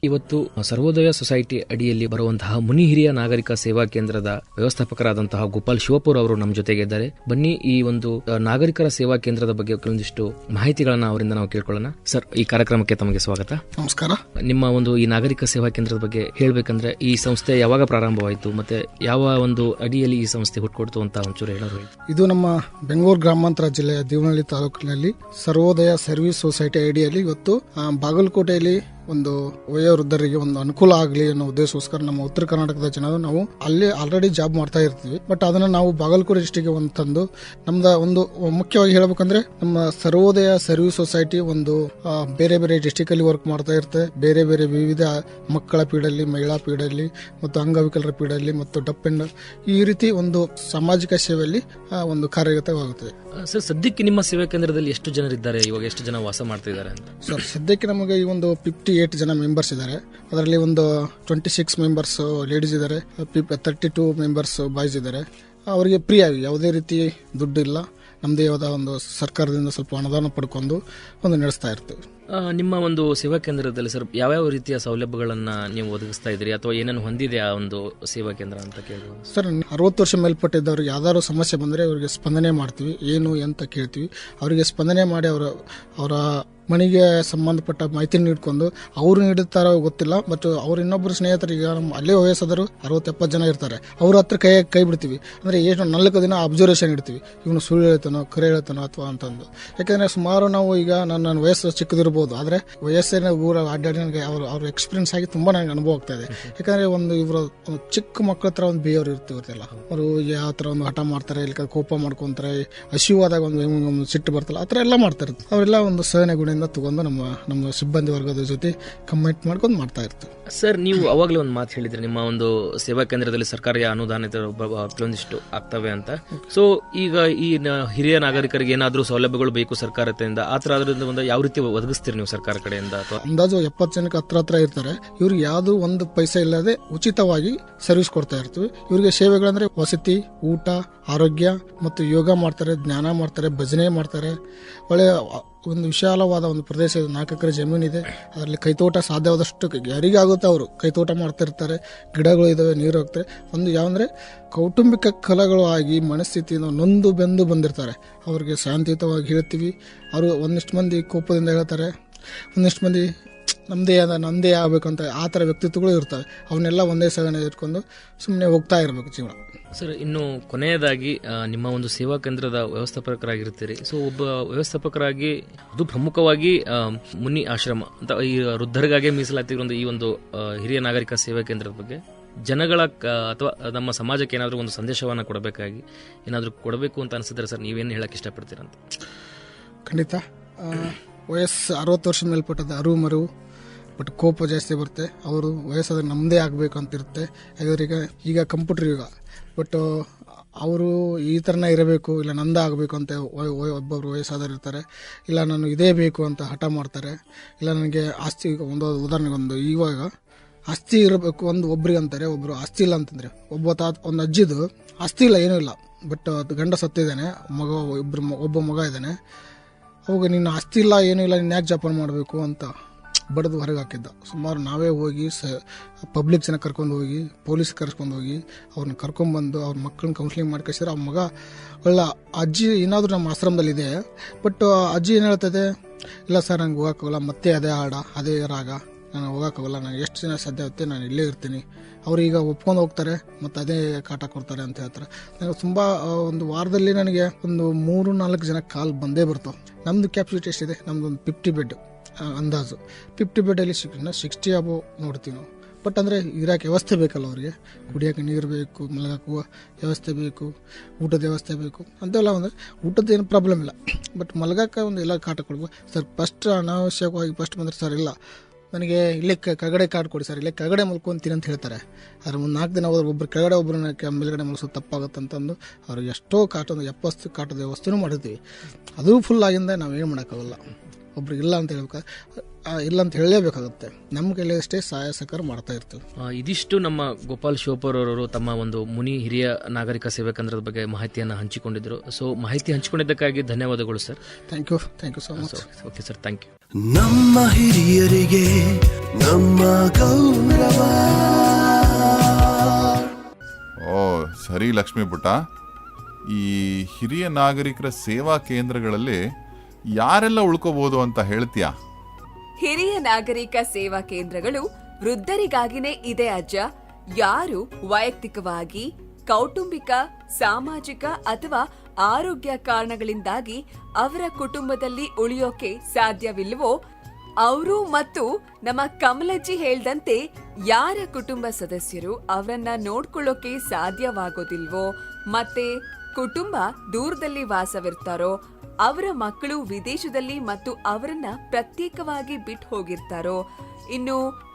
ಇವತ್ತು ಸರ್ವೋದಯ ಸೊಸೈಟಿ ಅಡಿಯಲ್ಲಿ ಬರುವಂತಹ ಮುನಿ ಹಿರಿಯ ನಾಗರಿಕ ಸೇವಾ ಕೇಂದ್ರದ ವ್ಯವಸ್ಥಾಪಕರಾದಂತಹ ಗೋಪಾಲ್ ಶಿವಪುರ್ ಅವರು ನಮ್ಮ ಜೊತೆಗೆ ಇದ್ದಾರೆ. ಬನ್ನಿ ಈ ಒಂದು ನಾಗರಿಕರ ಸೇವಾ ಕೇಂದ್ರದ ಬಗ್ಗೆ ಕೆಲವೊಂದಿಷ್ಟು ಮಾಹಿತಿಗಳನ್ನ ಅವರಿಂದ ನಾವು ಕೇಳ್ಕೊಳ್ಳೋಣ. ಸರ್ ಈ ಕಾರ್ಯಕ್ರಮಕ್ಕೆ ತಮಗೆ ಸ್ವಾಗತ. ನಮಸ್ಕಾರ. ನಿಮ್ಮ ಒಂದು ಈ ನಾಗರಿಕ ಸೇವಾ ಕೇಂದ್ರದ ಬಗ್ಗೆ ಹೇಳಬೇಕಂದ್ರೆ ಈ ಸಂಸ್ಥೆ ಯಾವಾಗ ಪ್ರಾರಂಭವಾಯಿತು ಮತ್ತೆ ಯಾವ ಒಂದು ಅಡಿಯಲ್ಲಿ ಈ ಸಂಸ್ಥೆ ಹುಟ್ಟುಕೊಡ್ತು ಅಂತ ಒಂಚೂರು ಹೇಳೋರು ಇದು ನಮ್ಮ ಬೆಂಗಳೂರು ಗ್ರಾಮಾಂತರ ಜಿಲ್ಲೆಯ ದೇವನಹಳ್ಳಿ ತಾಲೂಕಿನಲ್ಲಿ ಸರ್ವೋದಯ ಸರ್ವಿಸ್ ಸೊಸೈಟಿ ಅಡಿಯಲ್ಲಿ ಇವತ್ತು ಬಾಗಲಕೋಟೆಯಲ್ಲಿ ಒಂದು ವಯೋವೃದ್ಧರಿಗೆ ಒಂದು ಅನುಕೂಲ ಆಗಲಿ ಅನ್ನೋ ಉದ್ದೇಶಕ್ಕೋಸ್ಕರ ನಮ್ಮ ಉತ್ತರ ಕರ್ನಾಟಕದ ಜನರು ನಾವು ಅಲ್ಲಿ ಆಲ್ರೆಡಿ ಜಾಬ್ ಮಾಡ್ತಾ ಇರ್ತೀವಿ. ಬಟ್ ಅದನ್ನ ನಾವು ಬಾಗಲಕೋಟೆ ಡಿಸ್ಟಿಕ್ಗೆ ಒಂದು ತಂದು ನಮ್ದ ಒಂದು ಮುಖ್ಯವಾಗಿ ಹೇಳಬೇಕಂದ್ರೆ ನಮ್ಮ ಸರ್ವೋದಯ ಸರ್ವಿಸ್ ಸೊಸೈಟಿ ಒಂದು ಬೇರೆ ಬೇರೆ ಡಿಸ್ಟಿಕ್ ಅಲ್ಲಿ ವರ್ಕ್ ಮಾಡ್ತಾ ಇರುತ್ತೆ. ಬೇರೆ ಬೇರೆ ವಿವಿಧ ಮಕ್ಕಳ ಪೀಡಲ್ಲಿ ಮಹಿಳಾ ಪೀಡಲ್ಲಿ ಮತ್ತು ಅಂಗವಿಕಲರ ಪೀಡಲ್ಲಿ ಮತ್ತು ಡಪ್ ಅಂಡ್ ಈ ರೀತಿ ಒಂದು ಸಾಮಾಜಿಕ ಸೇವೆಯಲ್ಲಿ ಒಂದು ಕಾರ್ಯಗತವಾಗುತ್ತದೆ. ಸರ್ ಸದ್ಯಕ್ಕೆ ನಿಮ್ಮ ಸೇವಾ ಕೇಂದ್ರದಲ್ಲಿ ಎಷ್ಟು ಜನರಿದ್ದಾರೆ? ಇವಾಗ ಎಷ್ಟು ಜನ ವಾಸ ಮಾಡ್ತಾ ಇದ್ದಾರೆ ಅಂತ? ಸರ್ ಸದ್ಯಕ್ಕೆ ನಮಗೆ ಈ ಒಂದು ಫಿಫ್ಟಿ ಏಟ್ ಜನ ಮೆಂಬರ್ಸ್ ಇದ್ದಾರೆ. ಅದರಲ್ಲಿ ಒಂದು ಟ್ವೆಂಟಿ ಸಿಕ್ಸ್ ಮೆಂಬರ್ಸ್ ಲೇಡೀಸ್ ಇದ್ದಾರೆ. ತರ್ಟಿ ಟೂ ಮೆಂಬರ್ಸ್ ಬಾಯ್ಸ್ ಇದ್ದಾರೆ. ಅವರಿಗೆ ಫ್ರೀ ಆಗಿ ಯಾವುದೇ ರೀತಿ ದುಡ್ಡು ಇಲ್ಲ ನಮ್ಮದೇ ಆದ ಒಂದು ಸರ್ಕಾರದಿಂದ ಸ್ವಲ್ಪ ಅನುದಾನ ಪಡ್ಕೊಂಡು ಒಂದು ನಡೆಸ್ತಾ ಇರ್ತೀವಿ. ನಿಮ್ಮ ಒಂದು ಸೇವಾ ಕೇಂದ್ರದಲ್ಲಿ ಸರ್, ಯಾವ್ಯಾವ ರೀತಿಯ ಸೌಲಭ್ಯಗಳನ್ನು ನೀವು ಒದಗಿಸ್ತಾ ಇದ್ದೀರಿ? ಅಥವಾ ಏನೇನು ಹೊಂದಿದೆ ಆ ಒಂದು ಸೇವಾ ಕೇಂದ್ರ ಅಂತ ಕೇಳ್ಬೋದು. ಸರ್ ಅರವತ್ತು ವರ್ಷ ಮೇಲ್ಪಟ್ಟಿದ್ದವ್ರು ಯಾವ್ದಾದ್ರು ಸಮಸ್ಯೆ ಬಂದರೆ ಅವರಿಗೆ ಸ್ಪಂದನೆ ಮಾಡ್ತೀವಿ. ಏನು ಅಂತ ಕೇಳ್ತೀವಿ. ಅವರಿಗೆ ಸ್ಪಂದನೆ ಮಾಡಿ ಅವರ ಅವರ ಮನೆಗೆ ಸಂಬಂಧಪಟ್ಟ ಮಾಹಿತಿ ನೀಡ್ಕೊಂಡು ಅವರು ನೀಡುತ್ತಾರೋ ಗೊತ್ತಿಲ್ಲ ಮತ್ತು ಅವ್ರ ಇನ್ನೊಬ್ಬರು ಸ್ನೇಹಿತರು, ಈಗ ನಮ್ಮ ಅಲ್ಲೇ ವಯಸ್ಸಾದರು ಅರವತ್ತು ಎಪ್ಪತ್ತು ಜನ ಇರ್ತಾರೆ. ಅವ್ರ ಹತ್ರ ಕೈ ಕೈ ಬಿಡ್ತೀವಿ. ಅಂದರೆ ಎಷ್ಟು ನಾಲ್ಕು ದಿನ ಅಬ್ಸರ್ವೇಷನ್ ಇಡ್ತೀವಿ. ಇವನು ಸುಳ್ಳು ಹೇಳ್ತಾನೋ, ಕರೆ ಹೇಳ್ತಾನೋ ಅಥವಾ ಅಂತಂದು. ಯಾಕಂದ್ರೆ ಸುಮಾರು ನಾವು ಈಗ ನನ್ನ ನನ್ನ ವಯಸ್ಸು ಚಿಕ್ಕದಿರ್ಬೋದು ಆದರೆ ವಯಸ್ಸಿನ ಊರ ಅಡ್ಡಾಡಿ ನನಗೆ ಅವ್ರ ಅವ್ರ ಎಕ್ಸ್ಪೀರಿಯನ್ಸ್ ಆಗಿ ತುಂಬಾ ನನಗೆ ಅನುಭವ ಆಗ್ತಾ ಇದೆ. ಯಾಕಂದ್ರೆ ಒಂದು ಇವರು ಚಿಕ್ಕ ಮಕ್ಕಳ ಹತ್ರ ಒಂದು ಬಿಹೇವಿಯರ್ ಇರ್ತಿರ್ತಿಲ್ಲ ಅವರು ಯಾವ ಥರ ಒಂದು ಹಠ ಮಾಡ್ತಾರೆ, ಇಲ್ಲಿ ಕೋಪ ಮಾಡ್ಕೊಂತಾರೆ, ಹಸಿವಾದಾಗ ಒಂದು ಸಿಟ್ಟು ಬರ್ತಲ್ಲ, ಆ ಥರ ಎಲ್ಲ ಮಾಡ್ತಾರೆ ಅವರೆಲ್ಲ ಒಂದು ಸಹನೆ ಗುಣದಿಂದ ತಗೊಂಡು ನಮ್ಮ ನಮ್ಮ ಸಿಬ್ಬಂದಿ ವರ್ಗದ ಜೊತೆ ಕಮೆಂಟ್ ಮಾಡ್ಕೊಂಡು ಮಾಡ್ತಾ ಇರ್ತೀವಿ. ಸರ್, ನೀವು ಅವಾಗಲೇ ಒಂದು ಮಾತು ಹೇಳಿದ್ರಿ, ನಿಮ್ಮ ಒಂದು ಸೇವಾ ಕೇಂದ್ರದಲ್ಲಿ ಸರ್ಕಾರಿ ಅನುದಾನಿತ ಕೆಲವೊಂದಿಷ್ಟು ಆಗ್ತವೆ ಅಂತ. ಸೊ ಈಗ ಈ ಹಿರಿಯ ನಾಗರಿಕರಿಗೆ ಏನಾದರೂ ಸೌಲಭ್ಯಗಳು ಬೇಕು ಸರ್ಕಾರದಿಂದ, ಆ ಥರ ಅದರಿಂದ ಒಂದು ಯಾವ ರೀತಿ ಒದಗಿಸ್ತೀರಿ? ನೀವು ಸರ್ಕಾರ ಕಡೆಯಿಂದ ಅಥವಾ? ಅಂದಾಜು ಎಪ್ಪತ್ತು ಜನಕ್ಕೆ ಹತ್ರ ಹತ್ರ ಇರ್ತಾರೆ. ಇವ್ರಿಗೆ ಯಾವುದು ಒಂದು ಪೈಸೆ ಇಲ್ಲದೆ ಉಚಿತವಾಗಿ ಸರ್ವಿಸ್ ಕೊಡ್ತಾ ಇರ್ತೀವಿ. ಇವರಿಗೆ ಸೇವೆಗಳಂದ್ರೆ ವಸತಿ, ಊಟ, ಆರೋಗ್ಯ ಮತ್ತು ಯೋಗ ಮಾಡ್ತಾರೆ ಜ್ಞಾನ ಮಾಡ್ತಾರೆ, ಭಜನೆ ಮಾಡ್ತಾರೆ. ಒಳ್ಳೆ ಒಂದು ವಿಶಾಲವಾದ ಒಂದು ಪ್ರದೇಶ ಇದೆ. ನಾಲ್ಕು ಎಕರೆ ಜಮೀನಿದೆ ಅದರಲ್ಲಿ ಕೈತೋಟ ಸಾಧ್ಯವಾದಷ್ಟು ಯಾರಿಗಾಗುತ್ತೆ ಅವರು ಕೈತೋಟ ಮಾಡ್ತಿರ್ತಾರೆ. ಗಿಡಗಳು ಇದಾವೆ, ನೀರು ಹೋಗ್ತಾರೆ ಒಂದು ಯಾವಂದರೆ ಕೌಟುಂಬಿಕ ಕಲಗಳು ಆಗಿ ಮನಸ್ಥಿತಿಯಿಂದ ನೊಂದು ಬೆಂದು ಬಂದಿರ್ತಾರೆ. ಅವ್ರಿಗೆ ಶಾಂತಿಯುತವಾಗಿ ಹೇಳ್ತೀವಿ. ಅವರು ಒಂದಿಷ್ಟು ಮಂದಿ ಕೋಪದಿಂದ ಹೇಳ್ತಾರೆ. ಒಂದಿಷ್ಟು ಮಂದಿ ನಮ್ಮದೇ ಆದ ನಮ್ಮದೇ ಆಗಬೇಕಂತ ಆ ಥರ ವ್ಯಕ್ತಿತ್ವಗಳು ಇರ್ತವೆ. ಅವನ್ನೆಲ್ಲ ಒಂದೇ ಸಗಣೆ ಇಟ್ಕೊಂಡು ಸುಮ್ಮನೆ ಹೋಗ್ತಾ ಇರಬೇಕು ಜೀವನ. ಸರ್, ಇನ್ನು ಕೊನೆಯದಾಗಿ ನಿಮ್ಮ ಒಂದು ಸೇವಾ ಕೇಂದ್ರದ ವ್ಯವಸ್ಥಾಪಕರಾಗಿರ್ತೀರಿ. ಸೊ, ಒಬ್ಬ ವ್ಯವಸ್ಥಾಪಕರಾಗಿ, ಅದು ಪ್ರಮುಖವಾಗಿ ಮುನಿ ಆಶ್ರಮ, ಅಂತ ಈ ವೃದ್ಧರಿಗಾಗಿ ಮೀಸಲಾತಿರೋ ಒಂದು ಈ ಒಂದು ಹಿರಿಯ ನಾಗರಿಕ ಸೇವಾ ಕೇಂದ್ರದ ಬಗ್ಗೆ, ಜನಗಳ ಅಥವಾ ನಮ್ಮ ಸಮಾಜಕ್ಕೆ ಏನಾದರೂ ಒಂದು ಸಂದೇಶವನ್ನು ಕೊಡಬೇಕಾಗಿ, ಏನಾದರೂ ಕೊಡಬೇಕು ಅಂತ ಅನಿಸಿದ್ರೆ ಸರ್, ನೀವೇನು ಹೇಳಕ್ಕೆ ಇಷ್ಟಪಡ್ತೀರಂತ ಖಂಡಿತ. ವಯಸ್ಸು ಅರವತ್ತು ವರ್ಷ ಮೇಲ್ಪಟ್ಟದ ಅರಿವು ಮರಿವು ಬಟ್ ಕೋಪ ಜಾಸ್ತಿ ಬರುತ್ತೆ. ಅವರು ವಯಸ್ಸಾದ್ರೆ ನಮ್ಮದೇ ಆಗಬೇಕು ಅಂತ ಯಾಕಂದ್ರೆ ಈಗ ಈಗ ಕಂಪ್ಯೂಟರ್ ಯುಗ. ಬಟ್ ಅವರು ಈ ಥರನೇ ಇರಬೇಕು, ಇಲ್ಲ ನಂದ ಆಗಬೇಕು ಅಂತ ಒಬ್ಬೊಬ್ಬರು ವಯಸ್ಸಾದವ್ರು ಇರ್ತಾರೆ. ಇಲ್ಲ ನಾನು ಇದೇ ಬೇಕು ಅಂತ ಹಠ ಮಾಡ್ತಾರೆ. ಇಲ್ಲ ನನಗೆ ಆಸ್ತಿ ಒಂದು ಉದಾಹರಣೆಗೆ ಒಂದು, ಇವಾಗ ಆಸ್ತಿ ಇರಬೇಕು ಒಂದು ಒಬ್ರಿಗೆ ಅಂತಾರೆ. ಒಬ್ಬರು ಆಸ್ತಿ ಇಲ್ಲ ಅಂತಂದರೆ, ಒಬ್ಬ ತಾತ, ಒಂದು ಅಜ್ಜಿದು ಆಸ್ತಿ ಇಲ್ಲ, ಏನೂ ಇಲ್ಲ. ಬಟ್ ಗಂಡ ಸತ್ತಿದ್ದಾನೆ, ಮಗ ಇಬ್ಬರು ಒಬ್ಬ ಮಗ ಇದ್ದಾನೆ. ಅವಾಗ ನೀನು ಆಸ್ತಿ ಇಲ್ಲ, ಏನೂ ಇಲ್ಲ, ನೀನು ಯಾಕೆ ಜಪಾನ್ ಮಾಡಬೇಕು ಅಂತ ಬಡ್ದು ಹೊರಗೆ ಹಾಕಿದ್ದ. ಸುಮಾರು ನಾವೇ ಹೋಗಿ ಸ ಪಬ್ಲಿಕ್ ಜನ ಕರ್ಕೊಂಡು ಹೋಗಿ ಪೊಲೀಸ್ ಕರ್ಕೊಂಡು ಹೋಗಿ ಅವ್ರನ್ನ ಕರ್ಕೊಂಬಂದು ಅವ್ರ ಮಕ್ಕಳನ್ನ ಕೌನ್ಸಿಲಿಂಗ್ ಮಾಡಿ ಕಳಿಸಿದ್ರೆ ಆ ಮಗ ಒಳ್ಳೆ ಅಜ್ಜಿ ಏನಾದರೂ ನಮ್ಮ ಆಶ್ರಮದಲ್ಲಿದೆ ಬಟ್ ಅಜ್ಜಿ ಏನು ಹೇಳ್ತದೆ, ಇಲ್ಲ ಸರ್ ನಂಗೆ ಹೋಗೋಕ್ಕಾಗಲ್ಲ ಮತ್ತೆ ಅದೇ ಹಾಡ, ಅದೇ ರಾಗ ನಾನು ಹೋಗೋಕ್ಕಾಗಲ್ಲ ನಾನು ಎಷ್ಟು ದಿನ ಸಾಧ್ಯ ಆಗುತ್ತೆ, ನಾನು ಇಲ್ಲೇ ಇರ್ತೀನಿ. ಅವ್ರು ಈಗ ಒಪ್ಕೊಂಡು ಹೋಗ್ತಾರೆ, ಮತ್ತು ಅದೇ ಕಾಟ ಕೊಡ್ತಾರೆ ಅಂತ ಹೇಳ್ತಾರೆ. ನನಗೆ ತುಂಬ ಒಂದು ವಾರದಲ್ಲಿ ನನಗೆ ಒಂದು ಮೂರು ನಾಲ್ಕು ಜನ ಕಾಲ್ ಬಂದೇ ಬರ್ತಾವೆ. ನಮ್ಮದು ಕ್ಯಾಪ್ಸಿಟಿ ಎಷ್ಟಿದೆ? ನಮ್ಮದೊಂದು ಫಿಫ್ಟಿ ಬೆಡ್ ಅಂದಾಜು. ಫಿಫ್ಟಿ ಬೆಡ್ಡಲ್ಲಿ ಸಿಕ್ಕಿನ ಸಿಕ್ಸ್ಟಿ ಅಬೋ ನೋಡ್ತೀವಿ ನಾವು. ಬಟ್ ಅಂದರೆ ಇರೋಕೆ ವ್ಯವಸ್ಥೆ ಬೇಕಲ್ಲ ಅವರಿಗೆ? ಕುಡಿಯೋಕೆ ನೀರು ಬೇಕು, ಮಲಗಾಕುವ ವ್ಯವಸ್ಥೆ ಬೇಕು, ಊಟದ ವ್ಯವಸ್ಥೆ ಬೇಕು. ಅಂತೆಲ್ಲ ಅಂದರೆ ಊಟದ ಏನು ಪ್ರಾಬ್ಲಮ್ ಇಲ್ಲ. ಬಟ್ ಮಲಗಕ್ಕೆ ಒಂದು ಎಲ್ಲ ಕಾಟ ಕೊಡ್ಬೇಕು. ಸರ್ ಫಸ್ಟ್ ಅನಾವಶ್ಯಕವಾಗಿ ಫಸ್ಟ್ ಬಂದರೆ ಸರ್ ಇಲ್ಲ. ನನಗೆ ಇಲ್ಲೇ ಕ- ಕಾರ್ಡ್ ಕಾಟ್ ಕೊಡಿ ಸರ್ ಇಲ್ಲೇ ಕಗಡೆ ಮಲ್ಕೊಂತೀನಿ ಅಂತ ಹೇಳ್ತಾರೆ. ಅದ್ರ ಒಂದು ನಾಲ್ಕು ದಿನ ಹೋದ್ರೆ ಒಬ್ಬರು ಕೆಳಗಡೆ ಒಬ್ಬರನ್ನ ಮೇಲ್ಗಡೆ ಮಲ್ಸೋದು ತಪ್ಪಾಗುತ್ತೆ ಅಂತಂದು ಅವ್ರಿಗೆ ಎಷ್ಟೋ ಕಾಟ ಎಪ್ಪತ್ತು ಕಾಟದ ವ್ಯವಸ್ಥೆನೂ ಮಾಡಿರ್ತೀವಿ. ಅದು ಫುಲ್ ಆಗಿಂದ ನಾವು ಏನು ಮಾಡೋಕ್ಕಾಗಲ್ಲ. ಒಬ್ರಿಗೆ ಇಲ್ಲ ಅಂತ ಹೇಳ್ಬೇಕು ಇಲ್ಲ ಅಂತ ಹೇಳಲೇಬೇಕಾಗುತ್ತೆ. ನಮ್ಮ ಕೈಲಷ್ಟೇ ಸಹಾಯ ಸಹಕಾರ ಮಾಡ್ತಾ ಇರ್ತೀವಿ. ಇದಿಷ್ಟು ನಮ್ಮ ಗೋಪಾಲ್ ಶಿವಪುರ್ ಅವರು ತಮ್ಮ ಒಂದು ಮುನಿ ಹಿರಿಯ ನಾಗರಿಕ ಸೇವಾ ಕೇಂದ್ರದ ಬಗ್ಗೆ ಮಾಹಿತಿಯನ್ನು ಹಂಚಿಕೊಂಡಿದ್ರು. ಸೊ ಮಾಹಿತಿ ಹಂಚಿಕೊಂಡಿದ್ದಕ್ಕಾಗಿ ಧನ್ಯವಾದಗಳು sir thank you thank you so much okay sir thank you ನಮ್ಮ ಹಿರಿಯರಿಗೆ ನಮ್ಮ ಗೌರವ. ಓ ಸರಿ ಲಕ್ಷ್ಮೀ ಪುಟ್ಟ ಈ ಹಿರಿಯ ನಾಗರಿಕರ ಸೇವಾ ಕೇಂದ್ರಗಳಲ್ಲಿ ಯಾರೆಲ್ಲ ಉಳ್ಕೋಬಹುದು ಅಂತ ಹೇಳ್ತೀಯಾ? ಹಿರಿಯ ನಾಗರಿಕ ಸೇವಾ ಕೇಂದ್ರಗಳು ವೃದ್ಧರಿಗಾಗಿನೇ ಇದೆ ಅಜ್ಜ. ಯಾರು ವೈಯಕ್ತಿಕವಾಗಿ, ಕೌಟುಂಬಿಕ, ಸಾಮಾಜಿಕ ಅಥವಾ ಆರೋಗ್ಯ ಕಾರಣಗಳಿಂದಾಗಿ ಅವರ ಕುಟುಂಬದಲ್ಲಿ ಉಳಿಯೋಕೆ ಸಾಧ್ಯವಿಲ್ವೋ? ಅವರು ಮತ್ತು ನಮ್ಮ ಕಮಲಜ್ಜಿ ಹೇಳ್ದಂತೆ ಯಾರ ಕುಟುಂಬ ಸದಸ್ಯರು ಅವರನ್ನ ನೋಡ್ಕೊಳ್ಳೋಕೆ ಸಾಧ್ಯವಾಗೋದಿಲ್ವೋ? ಮತ್ತೆ ಕುಟುಂಬ ದೂರದಲ್ಲಿ ವಾಸವಿರ್ತಾರೋ? ಅವರ ಮಕ್ಕಳು ವಿದೇಶದಲ್ಲಿ ಮತ್ತು ಅವರನ್ನ ಪ್ರತ್ಯೇಕವಾಗಿ ಬಿಟ್ಟು ಹೋಗಿರ್ತಾರೋ? ಇನ್ನು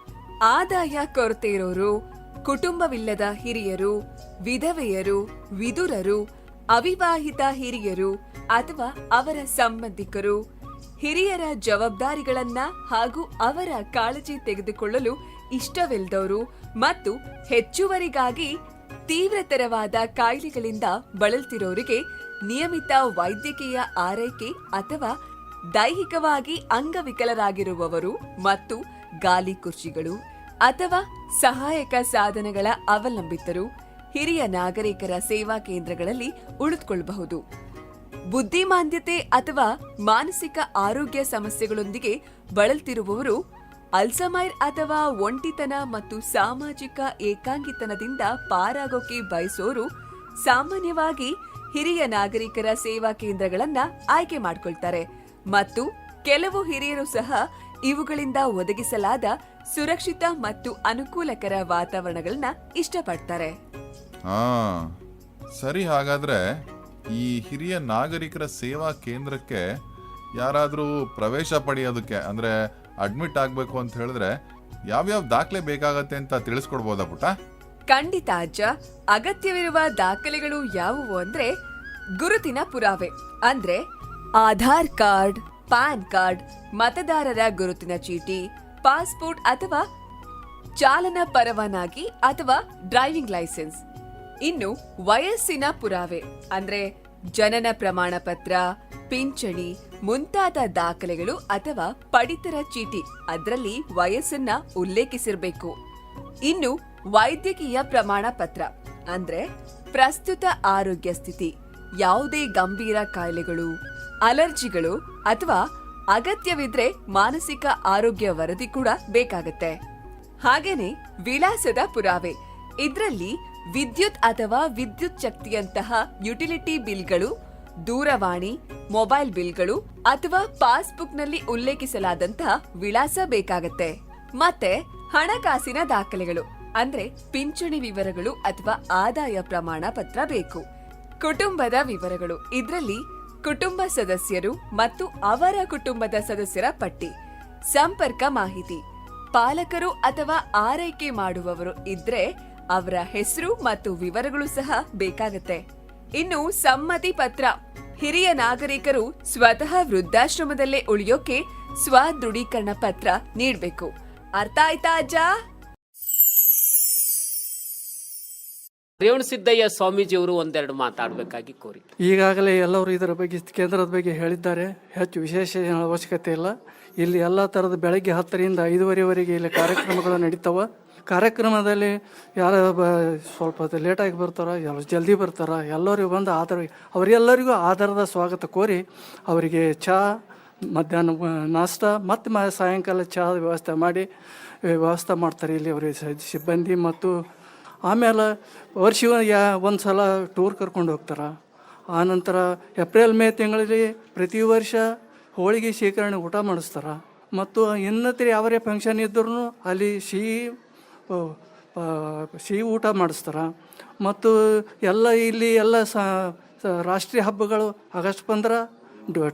ಆದಾಯ ಕೊರತೆ ಇರೋರು, ಕುಟುಂಬವಿಲ್ಲದ ಹಿರಿಯರು, ವಿಧವೆಯರು, ವಿದುರರು, ಅವಿವಾಹಿತ ಹಿರಿಯರು ಅಥವಾ ಅವರ ಸಂಬಂಧಿಕರು, ಹಿರಿಯರ ಜವಾಬ್ದಾರಿಗಳನ್ನ ಹಾಗೂ ಅವರ ಕಾಳಜಿ ತೆಗೆದುಕೊಳ್ಳಲು ಇಷ್ಟವಿಲ್ಲದವರು ಮತ್ತು ಹೆಚ್ಚುವರಿಗಾಗಿ ತೀವ್ರತರವಾದ ಕಾಯಿಲೆಗಳಿಂದ ಬಳಲ್ತಿರೋರಿಗೆ ನಿಯಮಿತ ವೈದ್ಯಕೀಯ ಆರೈಕೆ ಅಥವಾ ದೈಹಿಕವಾಗಿ ಅಂಗವಿಕಲರಾಗಿರುವವರು ಮತ್ತು ಗಾಲಿ ಕುರ್ಚಿಗಳು ಅಥವಾ ಸಹಾಯಕ ಸಾಧನಗಳ ಅವಲಂಬಿತರು ಹಿರಿಯ ನಾಗರಿಕರ ಸೇವಾ ಕೇಂದ್ರಗಳಲ್ಲಿ ಉಳಿದುಕೊಳ್ಳಬಹುದು. ಬುದ್ಧಿಮಾಂದ್ಯತೆ ಅಥವಾ ಮಾನಸಿಕ ಆರೋಗ್ಯ ಸಮಸ್ಯೆಗಳೊಂದಿಗೆ ಬಳಲ್ತಿರುವವರು ಅಲ್ಸಮೈರ್ ಅಥವಾ ಒಂಟಿತನ ಮತ್ತು ಸಾಮಾಜಿಕ ಏಕಾಂಗಿತನದಿಂದ ಪಾರಾಗೋಕೆ ಬಯಸೋರು ಸಾಮಾನ್ಯವಾಗಿ ಹಿರಿಯ ನಾಗರಿಕರ ಸೇವಾ ಕೇಂದ್ರಗಳನ್ನ ಆಯ್ಕೆ ಮಾಡಿಕೊಳ್ತಾರೆ. ಮತ್ತು ಕೆಲವು ಹಿರಿಯರು ಸಹ ಇವುಗಳಿಂದ ಒದಗಿಸಲಾದ ಸುರಕ್ಷಿತ ಮತ್ತು ಅನುಕೂಲಕರ ವಾತಾವರಣಗಳನ್ನ ಇಷ್ಟಪಡ್ತಾರೆ. ಸರಿ ಹಾಗಾದ್ರೆ ಈ ಹಿರಿಯ ನಾಗರಿಕರ ಸೇವಾ ಕೇಂದ್ರಕ್ಕೆ ಯಾರಾದರೂ ಪ್ರವೇಶ ಪಡೆಯೋದಕ್ಕೆ, ಅಂದ್ರೆ ಅಡ್ಮಿಟ್ ಆಗಬೇಕು ಅಂತ ಹೇಳಿದ್ರೆ ಯಾವ್ಯಾವ ದಾಖಲೆ ಬೇಕಾಗತ್ತೆ ಅಂತ ತಿಳಿಸ್ಕೊಡ್ಬೋದಾ ಪುಟ್ಟ? ಖಂಡಿತ ಅಜ್ಜ. ಅಗತ್ಯವಿರುವ ದಾಖಲೆಗಳು ಯಾವುವು ಅಂದ್ರೆ ಗುರುತಿನ ಪುರಾವೆ. ಅಂದ್ರೆ ಆಧಾರ್ ಕಾರ್ಡ್, ಪ್ಯಾನ್ ಕಾರ್ಡ್, ಮತದಾರರ ಗುರುತಿನ ಚೀಟಿ, ಪಾಸ್ಪೋರ್ಟ್ ಅಥವಾ ಚಾಲನಾ ಪರವಾನಗಿ ಅಥವಾ ಡ್ರೈವಿಂಗ್ ಲೈಸೆನ್ಸ್. ಇನ್ನು ವಯಸ್ಸಿನ ಪುರಾವೆ ಅಂದ್ರೆ ಜನನ ಪ್ರಮಾಣ ಪತ್ರ ಪಿಂಚಣಿ, ಮುಂತಾದ ದಾಖಲೆಗಳು ಅಥವಾ ಪಡಿತರ ಚೀಟಿ. ಅದರಲ್ಲಿ ವಯಸ್ಸನ್ನ ಉಲ್ಲೇಖಿಸಿರಬೇಕು. ಇನ್ನು ವೈದ್ಯಕೀಯ ಪ್ರಮಾಣ ಪತ್ರ, ಅಂದ್ರೆ ಪ್ರಸ್ತುತ ಆರೋಗ್ಯ ಸ್ಥಿತಿ, ಯಾವುದೇ ಗಂಭೀರ ಕಾಯಿಲೆಗಳು, ಅಲರ್ಜಿಗಳು ಅಥವಾ ಅಗತ್ಯವಿದ್ರೆ ಮಾನಸಿಕ ಆರೋಗ್ಯ ವರದಿ ಕೂಡ ಬೇಕಾಗತ್ತೆ. ಹಾಗೇನೆ ವಿಳಾಸದ ಪುರಾವೆ, ಇದರಲ್ಲಿ ವಿದ್ಯುತ್ ಅಥವಾ ವಿದ್ಯುತ್ ಶಕ್ತಿಯಂತಹ ಯುಟಿಲಿಟಿ ಬಿಲ್ಗಳು, ದೂರವಾಣಿ, ಮೊಬೈಲ್ ಬಿಲ್ಗಳು ಅಥವಾ ಪಾಸ್ಬುಕ್ನಲ್ಲಿ ಉಲ್ಲೇಖಿಸಲಾದಂತಹ ವಿಳಾಸ ಬೇಕಾಗತ್ತೆ. ಮತ್ತೆ ಹಣಕಾಸಿನ ದಾಖಲೆಗಳು. ಅಂದ್ರೆ ಪಿಂಚಣಿ ವಿವರಗಳು ಅಥವಾ ಆದಾಯ ಪ್ರಮಾಣ ಪತ್ರ ಬೇಕು. ಕುಟುಂಬದ ವಿವರಗಳು. ಇದರಲ್ಲಿ ಕುಟುಂಬ ಸದಸ್ಯರು ಮತ್ತು ಅವರ ಕುಟುಂಬದ ಸದಸ್ಯರ ಪಟ್ಟಿ, ಸಂಪರ್ಕ ಮಾಹಿತಿ, ಪಾಲಕರು ಅಥವಾ ಆರೈಕೆ ಮಾಡುವವರು ಇದ್ರೆ ಅವರ ಹೆಸರು ಮತ್ತು ವಿವರಗಳು ಸಹ ಬೇಕಾಗತ್ತೆ. ಇನ್ನು ಸಮ್ಮತಿ ಪತ್ರ. ಹಿರಿಯ ನಾಗರಿಕರು ಸ್ವತಃ ವೃದ್ಧಾಶ್ರಮದಲ್ಲೇ ಉಳಿಯೋಕೆ ಸ್ವ ದೃಢೀಕರಣ ಪತ್ರ ನೀಡಬೇಕು. ಅರ್ಥ ಆಯ್ತಾ ಅಜ್ಜ? ರೇವಣ ಸಿದ್ದಯ್ಯ ಸ್ವಾಮೀಜಿಯವರು ಒಂದೆರಡು ಮಾತಾಡಬೇಕಾಗಿ ಕೋರಿ. ಈಗಾಗಲೇ ಎಲ್ಲರೂ ಇದರ ಬಗ್ಗೆ ಕೇಂದ್ರದ ಬಗ್ಗೆ ಹೇಳಿದ್ದಾರೆ. ಹೆಚ್ಚು ವಿಶೇಷ ಅವಶ್ಯಕತೆ ಇಲ್ಲ. ಇಲ್ಲಿ ಎಲ್ಲ ಥರದ ಬೆಳಗ್ಗೆ ಹತ್ತರಿಂದ ಐದುವರೆವರೆಗೆ ಇಲ್ಲಿ ಕಾರ್ಯಕ್ರಮಗಳು ನಡೀತಾವ. ಕಾರ್ಯಕ್ರಮದಲ್ಲಿ ಯಾರು ಬ ಸ್ವಲ್ಪ ಲೇಟಾಗಿ ಬರ್ತಾರ ಎಲ್ಲ ಜಲ್ದಿ ಬರ್ತಾರ ಎಲ್ಲರಿಗೂ ಬಂದು ಆಧಾರ ಅವರೆಲ್ಲರಿಗೂ ಆಧಾರದ ಸ್ವಾಗತ ಕೋರಿ ಅವರಿಗೆ ಚಹಾ ಮಧ್ಯಾಹ್ನ ನಾಷ್ಟಾ ಮತ್ತು ಮ, ಸಾಯಂಕಾಲ ಚಹಾದ ವ್ಯವಸ್ಥೆ ಮಾಡಿ, ವ್ಯವಸ್ಥೆ ಮಾಡ್ತಾರೆ. ಇಲ್ಲಿ ಅವರಿಗೆ ಸಿಬ್ಬಂದಿ ಮತ್ತು ಆಮೇಲೆ ವರ್ಷ ಯಾ ಒಂದು ಸಲ ಟೂರ್ ಕರ್ಕೊಂಡು ಹೋಗ್ತಾರೆ. ಆನಂತರ ಏಪ್ರಿಲ್ ಮೇ ತಿಂಗಳಲ್ಲಿ ಪ್ರತಿ ವರ್ಷ ಹೋಳಿಗೆ ಶೇಖರಣೆ ಊಟ ಮಾಡಿಸ್ತಾರೆ. ಮತ್ತು ಇನ್ನತ್ರ ಯಾವರೇ ಫಂಕ್ಷನ್ ಇದ್ರೂ ಅಲ್ಲಿ ಸಿಹಿ ಸಿಹಿ ಊಟ ಮಾಡಿಸ್ತಾರೆ. ಮತ್ತು ಎಲ್ಲ ಇಲ್ಲಿ ಎಲ್ಲ ರಾಷ್ಟ್ರೀಯ ಹಬ್ಬಗಳು ಆಗಸ್ಟ್ ಪಂದ್ರ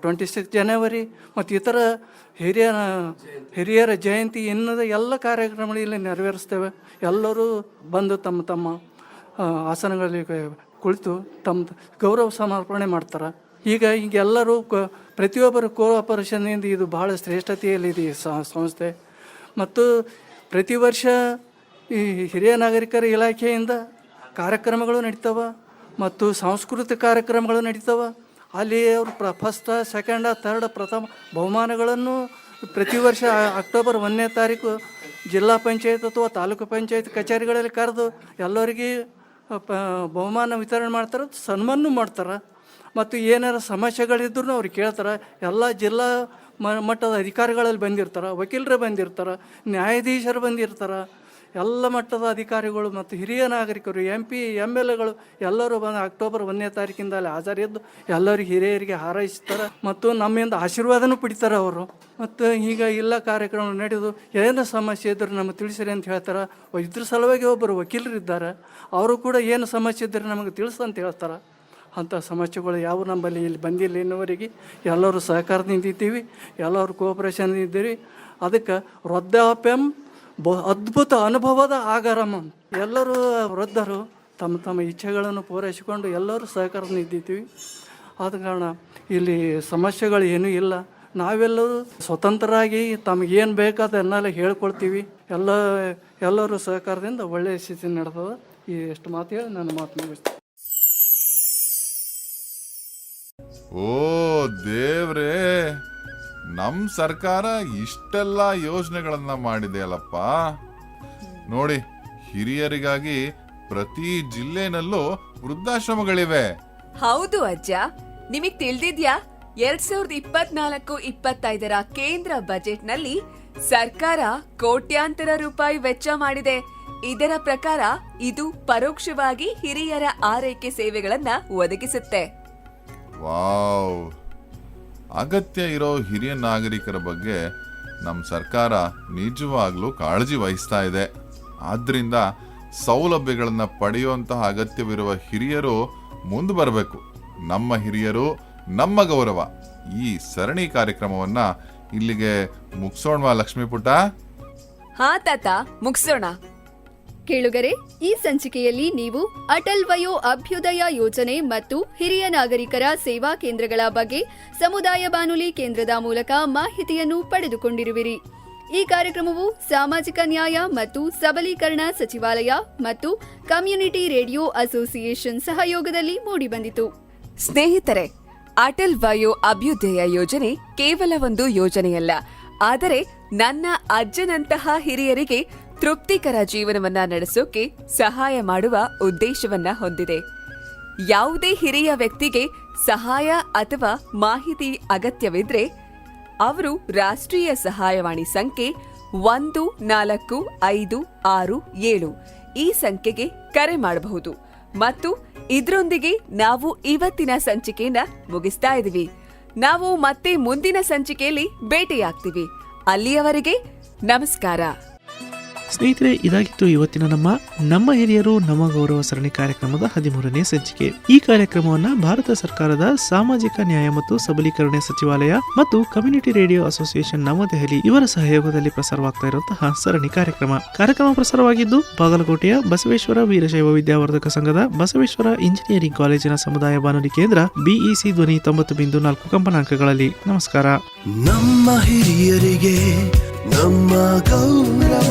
ಟ್ವೆಂಟಿ ಸಿಕ್ಸ್ ಜನವರಿ ಮತ್ತು ಇತರ ಹಿರಿಯ ಹಿರಿಯರ ಜಯಂತಿ ಇನ್ನದ ಎಲ್ಲ ಕಾರ್ಯಕ್ರಮಗಳು ಇಲ್ಲಿ ನೆರವೇರಿಸ್ತೇವೆ. ಎಲ್ಲರೂ ಬಂದು ತಮ್ಮ ತಮ್ಮ ಆಸನಗಳಲ್ಲಿ ಕುಳಿತು ತಮ್ಮ ಗೌರವ ಸಮರ್ಪಣೆ ಮಾಡ್ತಾರೆ. ಈಗ ಈಗ ಎಲ್ಲರೂ ಕ, ಪ್ರತಿಯೊಬ್ಬರು ಕೋಆಪರೇಷನ್ನಿಂದ ಇದು ಬಹಳ ಶ್ರೇಷ್ಠತೆಯಲ್ಲಿದೆ ಈ ಸಂಸ್ಥೆ. ಮತ್ತು ಪ್ರತಿ ವರ್ಷ ಈ ಹಿರಿಯ ನಾಗರಿಕರ ಇಲಾಖೆಯಿಂದ ಕಾರ್ಯಕ್ರಮಗಳು ನಡೀತವೆ ಮತ್ತು ಸಾಂಸ್ಕೃತಿಕ ಕಾರ್ಯಕ್ರಮಗಳು ನಡೀತವೆ. ಅಲ್ಲಿ ಅವರು ಪ್ರ ಫಸ್ಟ ಸೆಕೆಂಡ ಥರ್ಡ್ ಪ್ರಥಮ ಬಹುಮಾನಗಳನ್ನು ಪ್ರತಿ ವರ್ಷ ಅಕ್ಟೋಬರ್ ಒಂದನೇ ತಾರೀಕು ಜಿಲ್ಲಾ ಪಂಚಾಯತ್ ಅಥವಾ ತಾಲೂಕು ಪಂಚಾಯತ್ ಕಚೇರಿಗಳಲ್ಲಿ ಕರೆದು ಎಲ್ಲರಿಗೆ ಬಹುಮಾನ ವಿತರಣೆ ಮಾಡ್ತಾರೆ ಸನ್ಮಾನ ಮಾಡ್ತಾರೆ. ಮತ್ತು ಏನಾರ ಸಮಸ್ಯೆಗಳಿದ್ರು ಅವ್ರು ಕೇಳ್ತಾರೆ. ಎಲ್ಲ ಜಿಲ್ಲಾ ಮಟ್ಟದ ಅಧಿಕಾರಿಗಳಲ್ಲಿ ಬಂದಿರ್ತಾರೆ, ವಕೀಲರು ಬಂದಿರ್ತಾರೆ, ನ್ಯಾಯಾಧೀಶರು ಬಂದಿರ್ತಾರೆ. ಎಲ್ಲ ಮಟ್ಟದ ಅಧಿಕಾರಿಗಳು ಮತ್ತು ಹಿರಿಯ ನಾಗರಿಕರು ಎಂ ಪಿ ಎಂ ಎಲ್ ಎಗಳು ಎಲ್ಲರೂ ಬಂದು ಅಕ್ಟೋಬರ್ ಒಂದನೇ ತಾರೀಕಿಂದ ಅಲ್ಲಿ ಹಾಜರಿದ್ದು ಎಲ್ಲರಿಗೆ ಹಿರಿಯರಿಗೆ ಹಾರೈಸ್ತಾರೆ ಮತ್ತು ನಮ್ಮಿಂದ ಆಶೀರ್ವಾದನೂ ಪಡಿತಾರೆ ಅವರು. ಮತ್ತು ಈಗ ಎಲ್ಲ ಕಾರ್ಯಕ್ರಮ ನಡೆದು ಏನು ಸಮಸ್ಯೆ ಇದ್ದರೂ ನಮಗೆ ತಿಳಿಸಿರಿ ಅಂತ ಹೇಳ್ತಾರೆ. ಇದ್ರ ಸಲುವಾಗಿ ಒಬ್ಬರು ವಕೀಲರು ಇದ್ದಾರೆ. ಅವರು ಕೂಡ ಏನು ಸಮಸ್ಯೆ ಇದ್ದರೆ ನಮಗೆ ತಿಳಿಸು ಅಂತ ಹೇಳ್ತಾರೆ. ಅಂಥ ಸಮಸ್ಯೆಗಳು ಯಾವ ನಮ್ಮಲ್ಲಿ ಇಲ್ಲಿ ಬಂದಿಲ್ಲ ಇನ್ನುವರೆಗೆ. ಎಲ್ಲರೂ ಸಹಕಾರದಿಂದ ಇದ್ದೀವಿ. ಎಲ್ಲರೂ ಕೋಪರೇಷನ್ ಇದ್ದೀವಿ. ಅದಕ್ಕೆ ವೃದ್ಧಾಪ್ಯಂ ಬ ಅದ್ಭುತ ಅನುಭವದ ಆಗರಮ. ಎಲ್ಲರೂ ವೃದ್ಧರು ತಮ್ಮ ತಮ್ಮ ಇಚ್ಛೆಗಳನ್ನು ಪೂರೈಸಿಕೊಂಡು ಎಲ್ಲರೂ ಸಹಕಾರ ನಿಂತಿದ್ದೀವಿ ಆದ ಕಾರಣ ಇಲ್ಲಿ ಸಮಸ್ಯೆಗಳು ಏನೂ ಇಲ್ಲ. ನಾವೆಲ್ಲರೂ ಸ್ವತಂತ್ರರಾಗಿ ತಮಗೇನು ಬೇಕಾದನ್ನೆಲ್ಲ ಹೇಳ್ಕೊಳ್ತೀವಿ. ಎಲ್ಲ, ಎಲ್ಲರೂ ಸಹಕಾರದಿಂದ ಒಳ್ಳೆಯ ಸ್ಥಿತಿ ನಡೆದದ. ಈ ಎಷ್ಟು ಮಾತು ಹೇಳಿ ನನ್ನ ಮಾತು ಮುಗಿಸ್ತೀನಿ. ಓ ದೇವ್ರೇ. ನಮ್ ಸರ್ಕಾರ ಇಷ್ಟೆಲ್ಲ ಯೋಜನೆಗಳನ್ನ ಮಾಡಿದೆ ಅಲ್ಲಪ್ಪ ನೋಡಿ ಹಿರಿಯರಿಗಾಗಿ ಪ್ರತಿ ಜಿಲ್ಲೆನಲ್ಲೂ ವೃದ್ಧಾಶ್ರಮಗಳಿವೆ. ಹೌದು ಅಜ್ಜ. ನಿಮಗ್ ತಿಳಿದಿದ್ಯಾ? ಎರಡ್ ಸಾವಿರದ ಇಪ್ಪತ್ನಾಲ್ಕು ಇಪ್ಪತ್ತೈದರ ಕೇಂದ್ರ ಬಜೆಟ್ನಲ್ಲಿ ಸರ್ಕಾರ ಕೋಟ್ಯಾಂತರ ರೂಪಾಯಿ ವೆಚ್ಚ ಮಾಡಿದೆ. ಇದರ ಪ್ರಕಾರ ಇದು ಪರೋಕ್ಷವಾಗಿ ಹಿರಿಯರ ಆರೈಕೆ ಸೇವೆಗಳನ್ನ ಒದಗಿಸುತ್ತೆ. ವಾವ್. ಅಗತ್ಯ ಇರೋ ಹಿರಿಯ ನಾಗರಿಕರ ಬಗ್ಗೆ ನಮ್ಮ ಸರ್ಕಾರ ನಿಜವಾಗ್ಲೂ ಕಾಳಜಿ ವಹಿಸ್ತಾ ಇದೆ. ಆದ್ದರಿಂದ ಸೌಲಭ್ಯಗಳನ್ನು ಪಡೆಯುವಂತಹ ಅಗತ್ಯವಿರುವ ಹಿರಿಯರು ಮುಂದೆ ಬರಬೇಕು. ನಮ್ಮ ಹಿರಿಯರು, ನಮ್ಮ ಗೌರವ. ಈ ಸರಣಿ ಕಾರ್ಯಕ್ರಮವನ್ನ ಇಲ್ಲಿಗೆ ಮುಗಿಸೋಣ ಲಕ್ಷ್ಮೀಪುಟ ಹಾ ತಾತ, ಮುಗ್ಸೋಣ. ಕೇಳುಗರೆ, ಈ ಸಂಚಿಕೆಯಲ್ಲಿ ನೀವು ಅಟಲ್ ವಯೋ ಅಭ್ಯುದಯ ಯೋಜನೆ ಮತ್ತು ಹಿರಿಯ ನಾಗರಿಕರ ಸೇವಾ ಕೇಂದ್ರಗಳ ಬಗ್ಗೆ ಸಮುದಾಯ ಬಾನುಲಿ ಕೇಂದ್ರದ ಮೂಲಕ ಮಾಹಿತಿಯನ್ನು ಪಡೆದುಕೊಂಡಿರುವಿರಿ. ಈ ಕಾರ್ಯಕ್ರಮವು ಸಾಮಾಜಿಕ ನ್ಯಾಯ ಮತ್ತು ಸಬಲೀಕರಣ ಸಚಿವಾಲಯ ಮತ್ತು ಕಮ್ಯುನಿಟಿ ರೇಡಿಯೋ ಅಸೋಸಿಯೇಷನ್ ಸಹಯೋಗದಲ್ಲಿ ಮೂಡಿಬಂದಿತು. ಸ್ನೇಹಿತರೆ, ಅಟಲ್ ವಯೋ ಅಭ್ಯುದಯ ಯೋಜನೆ ಕೇವಲ ಒಂದು ಯೋಜನೆಯಲ್ಲ, ಆದರೆ ನನ್ನ ಅಜ್ಜನಂತಹ ಹಿರಿಯರಿಗೆ ತೃಪ್ತಿಕರ ಜೀವನವನ್ನ ನಡೆಸೋಕೆ ಸಹಾಯ ಮಾಡುವ ಉದ್ದೇಶವನ್ನ ಹೊಂದಿದೆ. ಯಾವುದೇ ಹಿರಿಯ ವ್ಯಕ್ತಿಗೆ ಸಹಾಯ ಅಥವಾ ಮಾಹಿತಿ ಅಗತ್ಯವಿದ್ರೆ, ಅವರು ರಾಷ್ಟ್ರೀಯ ಸಹಾಯವಾಣಿ ಸಂಖ್ಯೆ ಒಂದು, ನಾಲ್ಕು, ಐದು, ಆರು, ಏಳು ಈ ಸಂಖ್ಯೆಗೆ ಕರೆ ಮಾಡಬಹುದು. ಮತ್ತು ಇದರೊಂದಿಗೆ ನಾವು ಇವತ್ತಿನ ಸಂಚಿಕೆಯನ್ನ ಮುಗಿಸ್ತಾ ಇದೀವಿ ನಾವು ಮತ್ತೆ ಮುಂದಿನ ಸಂಚಿಕೆಯಲ್ಲಿ ಭೇಟಿಯಾಗ್ತೀವಿ. ಅಲ್ಲಿಯವರೆಗೆ ನಮಸ್ಕಾರ. ಸ್ನೇಹಿತರೆ, ಇದಾಗಿತ್ತು ಇವತ್ತಿನ ನಮ್ಮ ನಮ್ಮ ಹಿರಿಯರು ನಮ್ಮ ಗೌರವ ಸರಣಿ ಕಾರ್ಯಕ್ರಮದ ಹದಿಮೂರನೇ ಸಂಚಿಕೆ. ಈ ಕಾರ್ಯಕ್ರಮವನ್ನ ಭಾರತ ಸರ್ಕಾರದ ಸಾಮಾಜಿಕ ನ್ಯಾಯ ಮತ್ತು ಸಬಲೀಕರಣ ಸಚಿವಾಲಯ ಮತ್ತು ಕಮ್ಯುನಿಟಿ ರೇಡಿಯೋ ಅಸೋಸಿಯೇಷನ್ ನವದೆಹಲಿ ಇವರ ಸಹಯೋಗದಲ್ಲಿ ಪ್ರಸಾರವಾಗ್ತಾ ಇರುವಂತಹ ಸರಣಿ ಕಾರ್ಯಕ್ರಮ. ಕಾರ್ಯಕ್ರಮ ಪ್ರಸಾರವಾಗಿದ್ದು, ಬಾಗಲಕೋಟೆಯ ಬಸವೇಶ್ವರ ವೀರಶೈವ ವಿದ್ಯಾವರ್ಧಕ ಸಂಘದ ಬಸವೇಶ್ವರ ಇಂಜಿನಿಯರಿಂಗ್ ಕಾಲೇಜಿನ ಸಮುದಾಯ ಬಾನುಲಿ ಕೇಂದ್ರ, ಬಿಇಸಿ ಧ್ವನಿ ತೊಂಬತ್ತು ಬಿಂದು ನಾಲ್ಕು ಕಂಪನಾಂಕಗಳಲ್ಲಿ. ನಮಸ್ಕಾರ. ನಮ್ಮ ಹಿರಿಯರಿಗೆ ನಮ್ಮ ಗೌರವ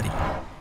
Secretari